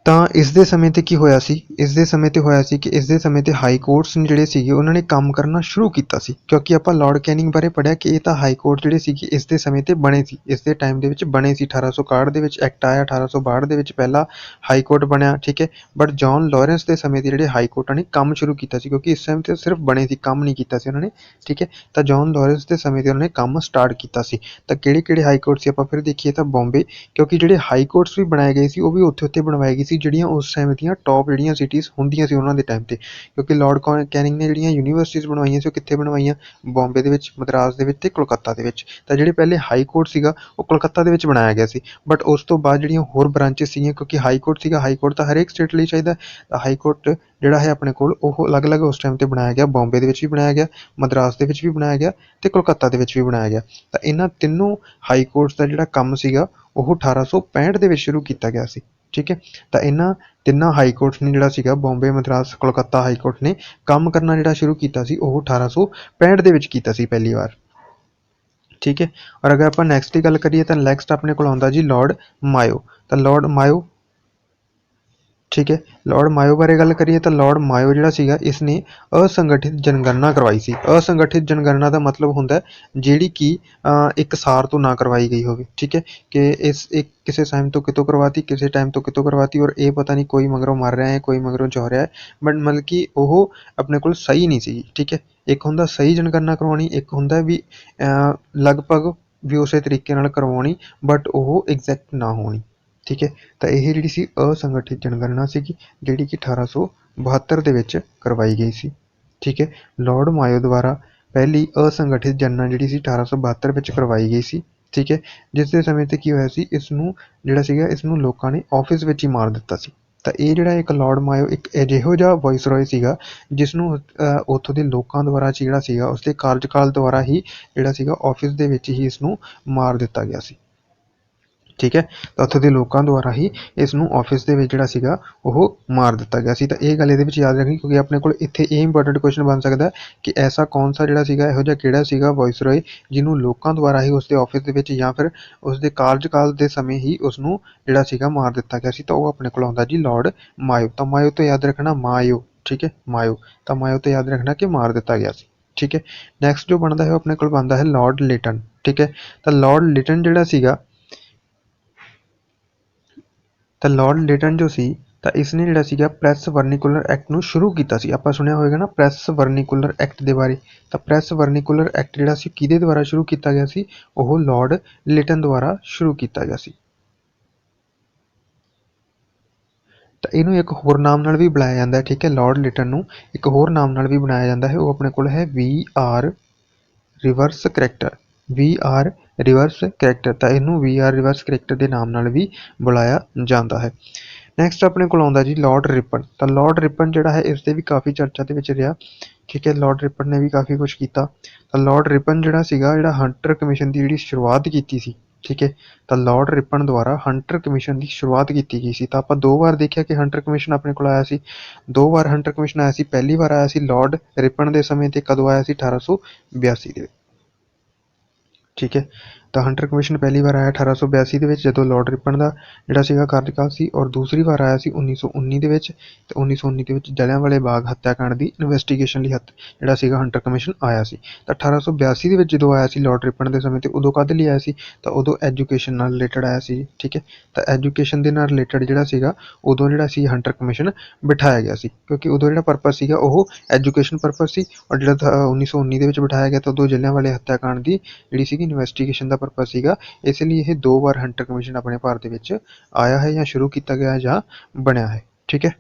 ਤਾਂ ਇਸ ਦੇ ਸਮੇਂ ਤੇ ਕੀ ਹੋਇਆ ਸੀ? ਇਸ ਦੇ ਸਮੇਂ ਤੇ ਹੋਇਆ ਸੀ ਕਿ ਇਸ ਦੇ ਸਮੇਂ ਤੇ ਹਾਈ ਕੋਰਟਸ ਨੇ ਜਿਹੜੇ ਸੀਗੇ, ਉਹਨਾਂ ਨੇ ਕੰਮ ਕਰਨਾ ਸ਼ੁਰੂ ਕੀਤਾ ਸੀ। ਕਿਉਂਕਿ ਆਪਾਂ ਲਾਰਡ ਕੈਨਿੰਗ ਬਾਰੇ ਪੜਿਆ ਕਿ ਇਹ ਤਾਂ ਹਾਈ ਕੋਰਟ ਜਿਹੜੇ ਸੀਗੇ, ਇਸ ਦੇ ਸਮੇਂ ਤੇ ਬਣੇ ਸੀ। ਇਸ ਦੇ ਟਾਈਮ ਦੇ ਵਿੱਚ ਬਣੇ ਸੀ। 1861 ਦੇ ਵਿੱਚ ਐਕਟ ਆਇਆ 1862 ਦੇ ਵਿੱਚ ਪਹਿਲਾ ਹਾਈ ਕੋਰਟ ਬਣਿਆ, ਠੀਕ ਹੈ? ਬਟ ਜੌਨ ਲਾਰੈਂਸ ਦੇ ਸਮੇਂ ਤੇ ਜਿਹੜੇ ਹਾਈ ਕੋਰਟਾਂ ਨੇ ਕੰਮ ਸ਼ੁਰੂ ਕੀਤਾ ਸੀ, ਕਿਉਂਕਿ ਇਸ ਟਾਈਮ ਤੇ ਸਿਰਫ ਬਣੇ ਸੀ, ਕੰਮ ਨਹੀਂ ਕੀਤਾ ਸੀ ਉਹਨਾਂ ਨੇ, ਠੀਕ ਹੈ? ਤਾਂ ਜੌਨ ਲਾਰੈਂਸ ਦੇ ਸਮੇਂ ਤੇ ਉਹਨਾਂ ਨੇ ਕੰਮ ਸਟਾਰਟ ਕੀਤਾ ਸੀ। ਤਾਂ ਕਿਹੜੇ ਕਿਹੜੇ ਹਾਈ ਕੋਰਟ ਸੀ? ਆਪਾਂ ਫਿਰ ਦੇਖੀਏ ਤਾਂ ਬੰਬੇ ਕਿਉਂਕਿ ਜਿਹੜੇ ਹਾਈ ਕੋਰਟਸ ਵੀ ਬਣਾਏ ਗਏ ਸੀ, ਉਹ ਵੀ ਉੱਥੇ ਉੱਥੇ ਬਣਵਾਏ ਗਏ ਸੀ ਜਿਹੜੀਆਂ ਉਸ ਟਾਈਮ ਦੀਆਂ ਟੌਪ ਜਿਹੜੀਆਂ ਸਿਟੀਜ਼ ਹੁੰਦੀਆਂ ਸੀ ਉਹਨਾਂ ਦੇ ਟਾਈਮ ਤੇ, ਕਿਉਂਕਿ ਲਾਰਡ ਕੈਨਿੰਗ ਨੇ ਜਿਹੜੀਆਂ ਯੂਨੀਵਰਸਿਟੀਜ਼ ਬਣਵਾਈਆਂ ਸੀ ਉਹ ਕਿੱਥੇ ਬਣਵਾਈਆਂ? ਬੰਬੇ ਦੇ ਵਿੱਚ ਮਦਰਾਸ ਦੇ ਵਿੱਚ ਅਤੇ ਕੋਲਕਾਤਾ ਦੇ ਵਿੱਚ। ਤਾਂ ਜਿਹੜੇ ਪਹਿਲੇ ਹਾਈ ਕੋਰਟ ਸੀਗਾ, ਉਹ ਕੋਲਕਾਤਾ ਦੇ ਵਿੱਚ ਬਣਾਇਆ ਗਿਆ ਸੀ। ਬਟ ਉਸ ਤੋਂ ਬਾਅਦ ਜਿਹੜੀਆਂ ਹੋਰ ਬ੍ਰਾਂਚਿਸ ਸੀਗੀਆਂ, ਕਿਉਂਕਿ ਹਾਈ ਕੋਰਟ ਸੀਗਾ ਹਾਈ ਕੋਰਟ ਤਾਂ ਹਰੇਕ ਸਟੇਟ ਲਈ ਚਾਹੀਦਾ। ਤਾਂ ਹਾਈ ਕੋਰਟ ਜਿਹੜਾ ਹੈ ਆਪਣੇ ਕੋਲ, ਉਹ ਅਲੱਗ-ਅਲੱਗ ਉਸ ਟਾਈਮ ਤੇ ਬਣਾਇਆ ਗਿਆ। ਬੰਬੇ ਦੇ ਵਿੱਚ ਵੀ ਬਣਾਇਆ ਗਿਆ ਮਦਰਾਸ ਦੇ ਵਿੱਚ ਵੀ ਬਣਾਇਆ ਗਿਆ ਤੇ ਕੋਲਕਾਤਾ ਦੇ ਵਿੱਚ ਵੀ ਬਣਾਇਆ ਗਿਆ। ਤਾਂ ਇਹਨਾਂ ਤਿੰਨੋਂ ਹਾਈ ਕੋਰਟਸ ਦਾ ਜਿਹੜਾ ਕੰਮ ਸੀਗਾ, ਉਹ 1865 ਦੇ ਵਿੱਚ ਸ਼ੁਰੂ ਕੀਤਾ ਗਿਆ ਸੀ। ਠੀਕ ਹੈ? ਤਾਂ ਇਹਨਾਂ ਤਿੰਨਾਂ ਹਾਈ ਕੋਰਟਸ ਨੇ ਜਿਹੜਾ ਸੀਗਾ, ਬੰਬੇ, ਮਦਰਾਸ, ਕੋਲਕਾਤਾ ਹਾਈ ਕੋਰਟ ਨੇ ਕੰਮ ਕਰਨਾ ਜਿਹੜਾ ਸ਼ੁਰੂ ਕੀਤਾ ਸੀ, ਉਹ 1865 ਦੇ ਵਿੱਚ ਕੀਤਾ ਸੀ ਪਹਿਲੀ ਵਾਰ। ਠੀਕ ਹੈ? ਔਰ ਅਗਰ ਆਪਾਂ ਨੈਕਸਟ ਦੀ ਗੱਲ ਕਰੀਏ ਤਾਂ ਨੈਕਸਟ ਆਪਣੇ ਕੋਲ ਆਉਂਦਾ ਜੀ ਲਾਰਡ ਮਾਇਓ ਤਾਂ ਲਾਰਡ ਮਾਇਓ ਠੀਕ ਹੈ। ਲਾਰਡ ਮਾਇਓ ਬਾਰੇ ਗੱਲ ਕਰੀਏ ਤਾਂ ਲਾਰਡ ਮਾਇਓ ਜਿਹੜਾ ਸੀਗਾ ਇਸ ਨੇ ਅਸੰਗਠਿਤ ਜਨਗਣਨਾ ਕਰਵਾਈ ਸੀ। ਅਸੰਗਠਿਤ ਜਨਗਣਨਾ ਦਾ ਮਤਲਬ ਹੁੰਦਾ ਜਿਹੜੀ ਕਿ ਇੱਕ ਸਾਰ ਤੋਂ ਨਾ ਕਰਵਾਈ ਗਈ ਹੋਵੇ। ਠੀਕ ਹੈ ਕਿ ਇਸ ਇੱਕ ਕਿਸੇ ਟਾਈਮ ਤੋਂ ਕਿਤੋਂ ਕਰਵਾਤੀ, ਕਿਸੇ ਟਾਈਮ ਤੋਂ ਕਿਤੋਂ ਕਰਵਾਤੀ ਔਰ ਇਹ ਪਤਾ ਨਹੀਂ ਕੋਈ ਮਗਰੋਂ ਮਰ ਰਿਹਾ ਹੈ, ਕੋਈ ਮਗਰੋਂ ਜਾ ਰਿਹਾ ਹੈ ਬਟ ਮਤਲਬ ਕਿ ਉਹ ਆਪਣੇ ਕੋਲ ਸਹੀ ਨਹੀਂ ਸੀ ਠੀਕ ਹੈ, ਇੱਕ ਹੁੰਦਾ ਸਹੀ ਜਨਗਣਨਾ ਕਰਵਾਉਣੀ, ਇੱਕ ਹੁੰਦਾ ਵੀ ਲਗਭਗ ਵੀ ਉਸੇ ਤਰੀਕੇ ਨਾਲ ਕਰਵਾਉਣੀ ਬਟ ਉਹ ਐਗਜ਼ੈਕਟ ਨਾ ਹੋਣੀ। ਠੀਕ ਹੈ? ਤਾਂ ਇਹ ਜਿਹੜੀ ਸੀ ਅਸੰਗਠਿਤ ਜਨਗਣਨਾ ਸੀਗੀ, ਜਿਹੜੀ ਕਿ 1872 ਦੇ ਵਿੱਚ ਕਰਵਾਈ ਗਈ ਸੀ। ਠੀਕ ਹੈ? ਲਾਰਡ ਮਾਇਓ ਦੁਆਰਾ ਪਹਿਲੀ ਅਸੰਗਠਿਤ ਜਨਨਾ ਜਿਹੜੀ ਸੀ 1872 ਵਿੱਚ ਕਰਵਾਈ ਗਈ ਸੀ। ਠੀਕ ਹੈ? ਜਿਸ ਦੇ ਸਮੇਂ ਤੇ ਕੀ ਹੋਇਆ ਸੀ? ਇਸ ਨੂੰ ਜਿਹੜਾ ਸੀਗਾ ਇਸ ਨੂੰ ਲੋਕਾਂ ਨੇ ਆਫਿਸ ਵਿੱਚ ਹੀ ਮਾਰ ਦਿੱਤਾ ਸੀ। ਤਾਂ ਇਹ ਜਿਹੜਾ ਇੱਕ ਲਾਰਡ ਮਾਇਓ ਇੱਕ ਅਜਿਹੋ ਜਿਹਾ ਵਾਇਸਰੋਏ ਸੀਗਾ ਜਿਸ ਨੂੰ ਉੱਥੋਂ ਦੇ ਲੋਕਾਂ ਦੁਆਰਾ ਜਿਹੜਾ ਸੀਗਾ, ਉਸਦੇ ਕਾਰਜਕਾਲ ਦੁਆਰਾ ਹੀ ਜਿਹੜਾ ਸੀਗਾ ਆਫਿਸ ਦੇ ਵਿੱਚ ਹੀ ਇਸ ਨੂੰ ਮਾਰ ਦਿੱਤਾ ਗਿਆ ਸੀ। ਠੀਕ ਹੈ? ਤਾਂ ਉੱਥੇ ਦੇ ਲੋਕਾਂ ਦੁਆਰਾ ਹੀ ਇਸ ਨੂੰ ਆਫਿਸ ਦੇ ਵਿੱਚ ਜਿਹੜਾ ਸੀਗਾ, ਉਹ ਮਾਰ ਦਿੱਤਾ ਗਿਆ ਸੀ। ਤਾਂ ਇਹ ਗੱਲ ਇਹਦੇ ਵਿੱਚ ਯਾਦ ਰੱਖਣੀ, ਕਿਉਂਕਿ ਆਪਣੇ ਕੋਲ ਇੱਥੇ ਇਹ ਇੰਪੋਰਟੈਂਟ ਕੁਐਸਚਨ ਬਣ ਸਕਦਾ ਕਿ ਐਸਾ ਕੌਣ ਸਾ ਜਿਹੜਾ ਸੀਗਾ, ਇਹੋ ਜਿਹਾ ਕਿਹੜਾ ਸੀਗਾ ਵਾਇਸਰੋਏ ਜਿਹਨੂੰ ਲੋਕਾਂ ਦੁਆਰਾ ਹੀ ਉਸਦੇ ਆਫਿਸ ਦੇ ਵਿੱਚ ਜਾਂ ਫਿਰ ਉਸਦੇ ਕਾਰਜਕਾਲ ਦੇ ਸਮੇਂ ਹੀ ਉਸ ਨੂੰ ਜਿਹੜਾ ਸੀਗਾ ਮਾਰ ਦਿੱਤਾ ਗਿਆ ਸੀ। ਤਾਂ ਉਹ ਆਪਣੇ ਕੋਲ ਆਉਂਦਾ ਜੀ ਲਾਰਡ ਮਾਇਓ ਤਾਂ ਮਾਇਓ ਤੋਂ ਯਾਦ ਰੱਖਣਾ ਮਾਇਓ ਠੀਕ ਹੈ? ਮਾਇਓ ਤਾਂ ਮਾਇਓ ਤੋਂ ਯਾਦ ਰੱਖਣਾ ਕਿ ਮਾਰ ਦਿੱਤਾ ਗਿਆ ਸੀ, ਠੀਕ ਹੈ? ਨੈਕਸਟ ਜੋ ਬਣਦਾ ਹੈ, ਉਹ ਆਪਣੇ ਕੋਲ ਬਣਦਾ ਹੈ ਲਾਰਡ ਲਿਟਨ ਠੀਕ ਹੈ? ਤਾਂ ਲਾਰਡ ਲਿਟਨ ਜਿਹੜਾ ਸੀਗਾ ਤਾਂ ਲਾਰਡ ਲਿਟਨ ਜੋ ਸੀ, ਤਾਂ ਇਸਨੇ ਜਿਹੜਾ ਸੀਗਾ ਪ੍ਰੈਸ ਵਰਨੀਕੂਲਰ ਐਕਟ ਨੂੰ ਸ਼ੁਰੂ ਕੀਤਾ ਸੀ। ਆਪਾਂ ਸੁਣਿਆ ਹੋਵੇਗਾ ਨਾ ਪ੍ਰੈਸ ਵਰਨੀਕੂਲਰ ਐਕਟ ਦੇ ਬਾਰੇ। ਤਾਂ ਪ੍ਰੈਸ ਵਰਨੀਕੂਲਰ ਐਕਟ ਜਿਹੜਾ ਸੀ, ਕਿਹਦੇ ਦੁਆਰਾ ਸ਼ੁਰੂ ਕੀਤਾ ਗਿਆ ਸੀ? ਉਹ ਲਾਰਡ ਲਿਟਨ ਦੁਆਰਾ ਸ਼ੁਰੂ ਕੀਤਾ ਗਿਆ ਸੀ। ਤਾਂ ਇਹਨੂੰ ਇੱਕ ਹੋਰ ਨਾਮ ਨਾਲ ਵੀ ਬੁਲਾਇਆ ਜਾਂਦਾ ਹੈ, ਠੀਕ ਹੈ ਲਾਰਡ ਲਿਟਨ ਨੂੰ। ਇੱਕ ਹੋਰ ਨਾਮ ਨਾਲ ਵੀ ਬਣਾਇਆ ਜਾਂਦਾ ਹੈ, ਉਹ ਆਪਣੇ ਕੋਲ ਹੈ ਵੀ ਆਰ ਰਿਵਰਸ ਕਰੈਕਟਰ ਵੀ ਆਰ ਰਿਵਰਸ ਕਰੈਕਟਰ ਤਾਂ ਇਹਨੂੰ ਵੀ ਆਰ ਰਿਵਰਸ ਕਰੈਕਟਰ ਦੇ ਨਾਮ ਨਾਲ ਵੀ ਬੁਲਾਇਆ ਜਾਂਦਾ ਹੈ। ਨੈਕਸਟ ਆਪਣੇ ਕੋਲ ਆਉਂਦਾ ਜੀ ਲਾਰਡ ਰਿਪਨ ਤਾਂ ਲਾਰਡ ਰਿਪਨ ਜਿਹੜਾ ਹੈ, ਇਸ 'ਤੇ ਵੀ ਕਾਫੀ ਚਰਚਾ ਦੇ ਵਿੱਚ ਰਿਹਾ। ਠੀਕ ਹੈ ਲਾਰਡ ਰਿਪਨ ਨੇ ਵੀ ਕਾਫੀ ਕੁਝ ਕੀਤਾ। ਤਾਂ ਲਾਰਡ ਰਿਪਨ ਜਿਹੜਾ ਸੀਗਾ, ਜਿਹੜਾ ਹੰਟਰ ਕਮਿਸ਼ਨ ਦੀ ਜਿਹੜੀ ਸ਼ੁਰੂਆਤ ਕੀਤੀ ਸੀ, ਠੀਕ ਹੈ, ਤਾਂ ਲਾਰਡ ਰਿਪਨ ਦੁਆਰਾ ਹੰਟਰ ਕਮਿਸ਼ਨ ਦੀ ਸ਼ੁਰੂਆਤ ਕੀਤੀ ਗਈ ਸੀ। ਤਾਂ ਆਪਾਂ ਦੋ ਵਾਰ ਦੇਖਿਆ ਕਿ ਹੰਟਰ ਕਮਿਸ਼ਨ ਆਪਣੇ ਕੋਲ ਆਇਆ ਸੀ। ਦੋ ਵਾਰ ਹੰਟਰ ਕਮਿਸ਼ਨ ਆਇਆ ਸੀ, ਪਹਿਲੀ ਵਾਰ ਆਇਆ ਸੀ ਲਾਰਡ ਰਿਪਨ ਦੇ ਸਮੇਂ ਤੇ ਕਦੋਂ ਆਇਆ ਸੀ? 1882 ਦੇ ਵਿੱਚ। ਠੀਕ ਹੈ। ਤਾਂ ਹੰਟਰ ਕਮਿਸ਼ਨ ਪਹਿਲੀ ਵਾਰ ਆਇਆ 1882 ਦੇ ਵਿੱਚ, ਜਦੋਂ ਲਾਰਡ ਰਿਪਨ ਦਾ ਜਿਹੜਾ ਸੀਗਾ ਕਾਰਜਕਾਲ ਸੀ, ਔਰ ਦੂਸਰੀ ਵਾਰ ਆਇਆ ਸੀ 1919 ਦੇ ਵਿੱਚ, ਤੇ 1919 ਦੇ ਵਿੱਚ ਜਲਿਆਂਵਾਲੇ ਬਾਗ ਹੱਤਿਆਕਾਂਡ ਦੀ ਇਨਵੈਸਟੀਗੇਸ਼ਨ ਲਈ ਹੱਤ ਜਿਹੜਾ ਸੀਗਾ ਹੰਟਰ ਕਮਿਸ਼ਨ ਆਇਆ ਸੀ। ਤਾਂ 1882 ਦੇ ਵਿੱਚ ਜਦੋਂ ਆਇਆ ਸੀ ਲਾਰਡ ਰਿਪਨ ਦੇ ਸਮੇਂ ਤੇ, ਉਦੋਂ ਕਦ ਲਈ ਆਇਆ ਸੀ? ਤਾਂ ਉਦੋਂ ਐਜੂਕੇਸ਼ਨ ਨਾਲ ਰਿਲੇਟਡ ਆਇਆ ਸੀ, ਠੀਕ ਹੈ? ਤਾਂ ਐਜੂਕੇਸ਼ਨ ਦੇ ਨਾਲ ਰਿਲੇਟਡ ਜਿਹੜਾ ਸੀਗਾ, ਉਦੋਂ ਜਿਹੜਾ ਸੀ ਹੰਟਰ ਕਮਿਸ਼ਨ ਬਿਠਾਇਆ ਗਿਆ ਸੀ, ਕਿਉਂਕਿ ਉਦੋਂ ਜਿਹੜਾ ਪਰਪਸ ਸੀਗਾ, ਉਹ ਐਜੂਕੇਸ਼ਨ ਪਰਪਸ ਸੀ, ਔਰ ਜਿਹੜਾ ਥਾ- 1919 ਦੇ ਵਿੱਚ ਬਿਠਾਇਆ ਗਿਆ, ਤਾਂ ਉਦੋਂ ਜਲਿਆਂਵਾਲੇ ਹੱਤਿਆਕਾਂਡ ਦੀ ਜਿਹੜੀ ਸੀਗੀ ਇਨਵੈਸਟੀਗੇਸ਼ਨ ਦਾ ਪਰਪਸ ਸੀਗਾ। ਇਸ ਲਈ ਇਹ ਦੋ ਵਾਰ ਹੰਟਰ ਕਮਿਸ਼ਨ ਆਪਣੇ ਭਾਰਤ ਦੇ ਵਿੱਚ ਆਇਆ ਹੈ ਜਾਂ ਸ਼ੁਰੂ ਕੀਤਾ ਗਿਆ ਹੈ ਜਾਂ ਬਣਿਆ ਹੈ। ਠੀਕ ਹੈ?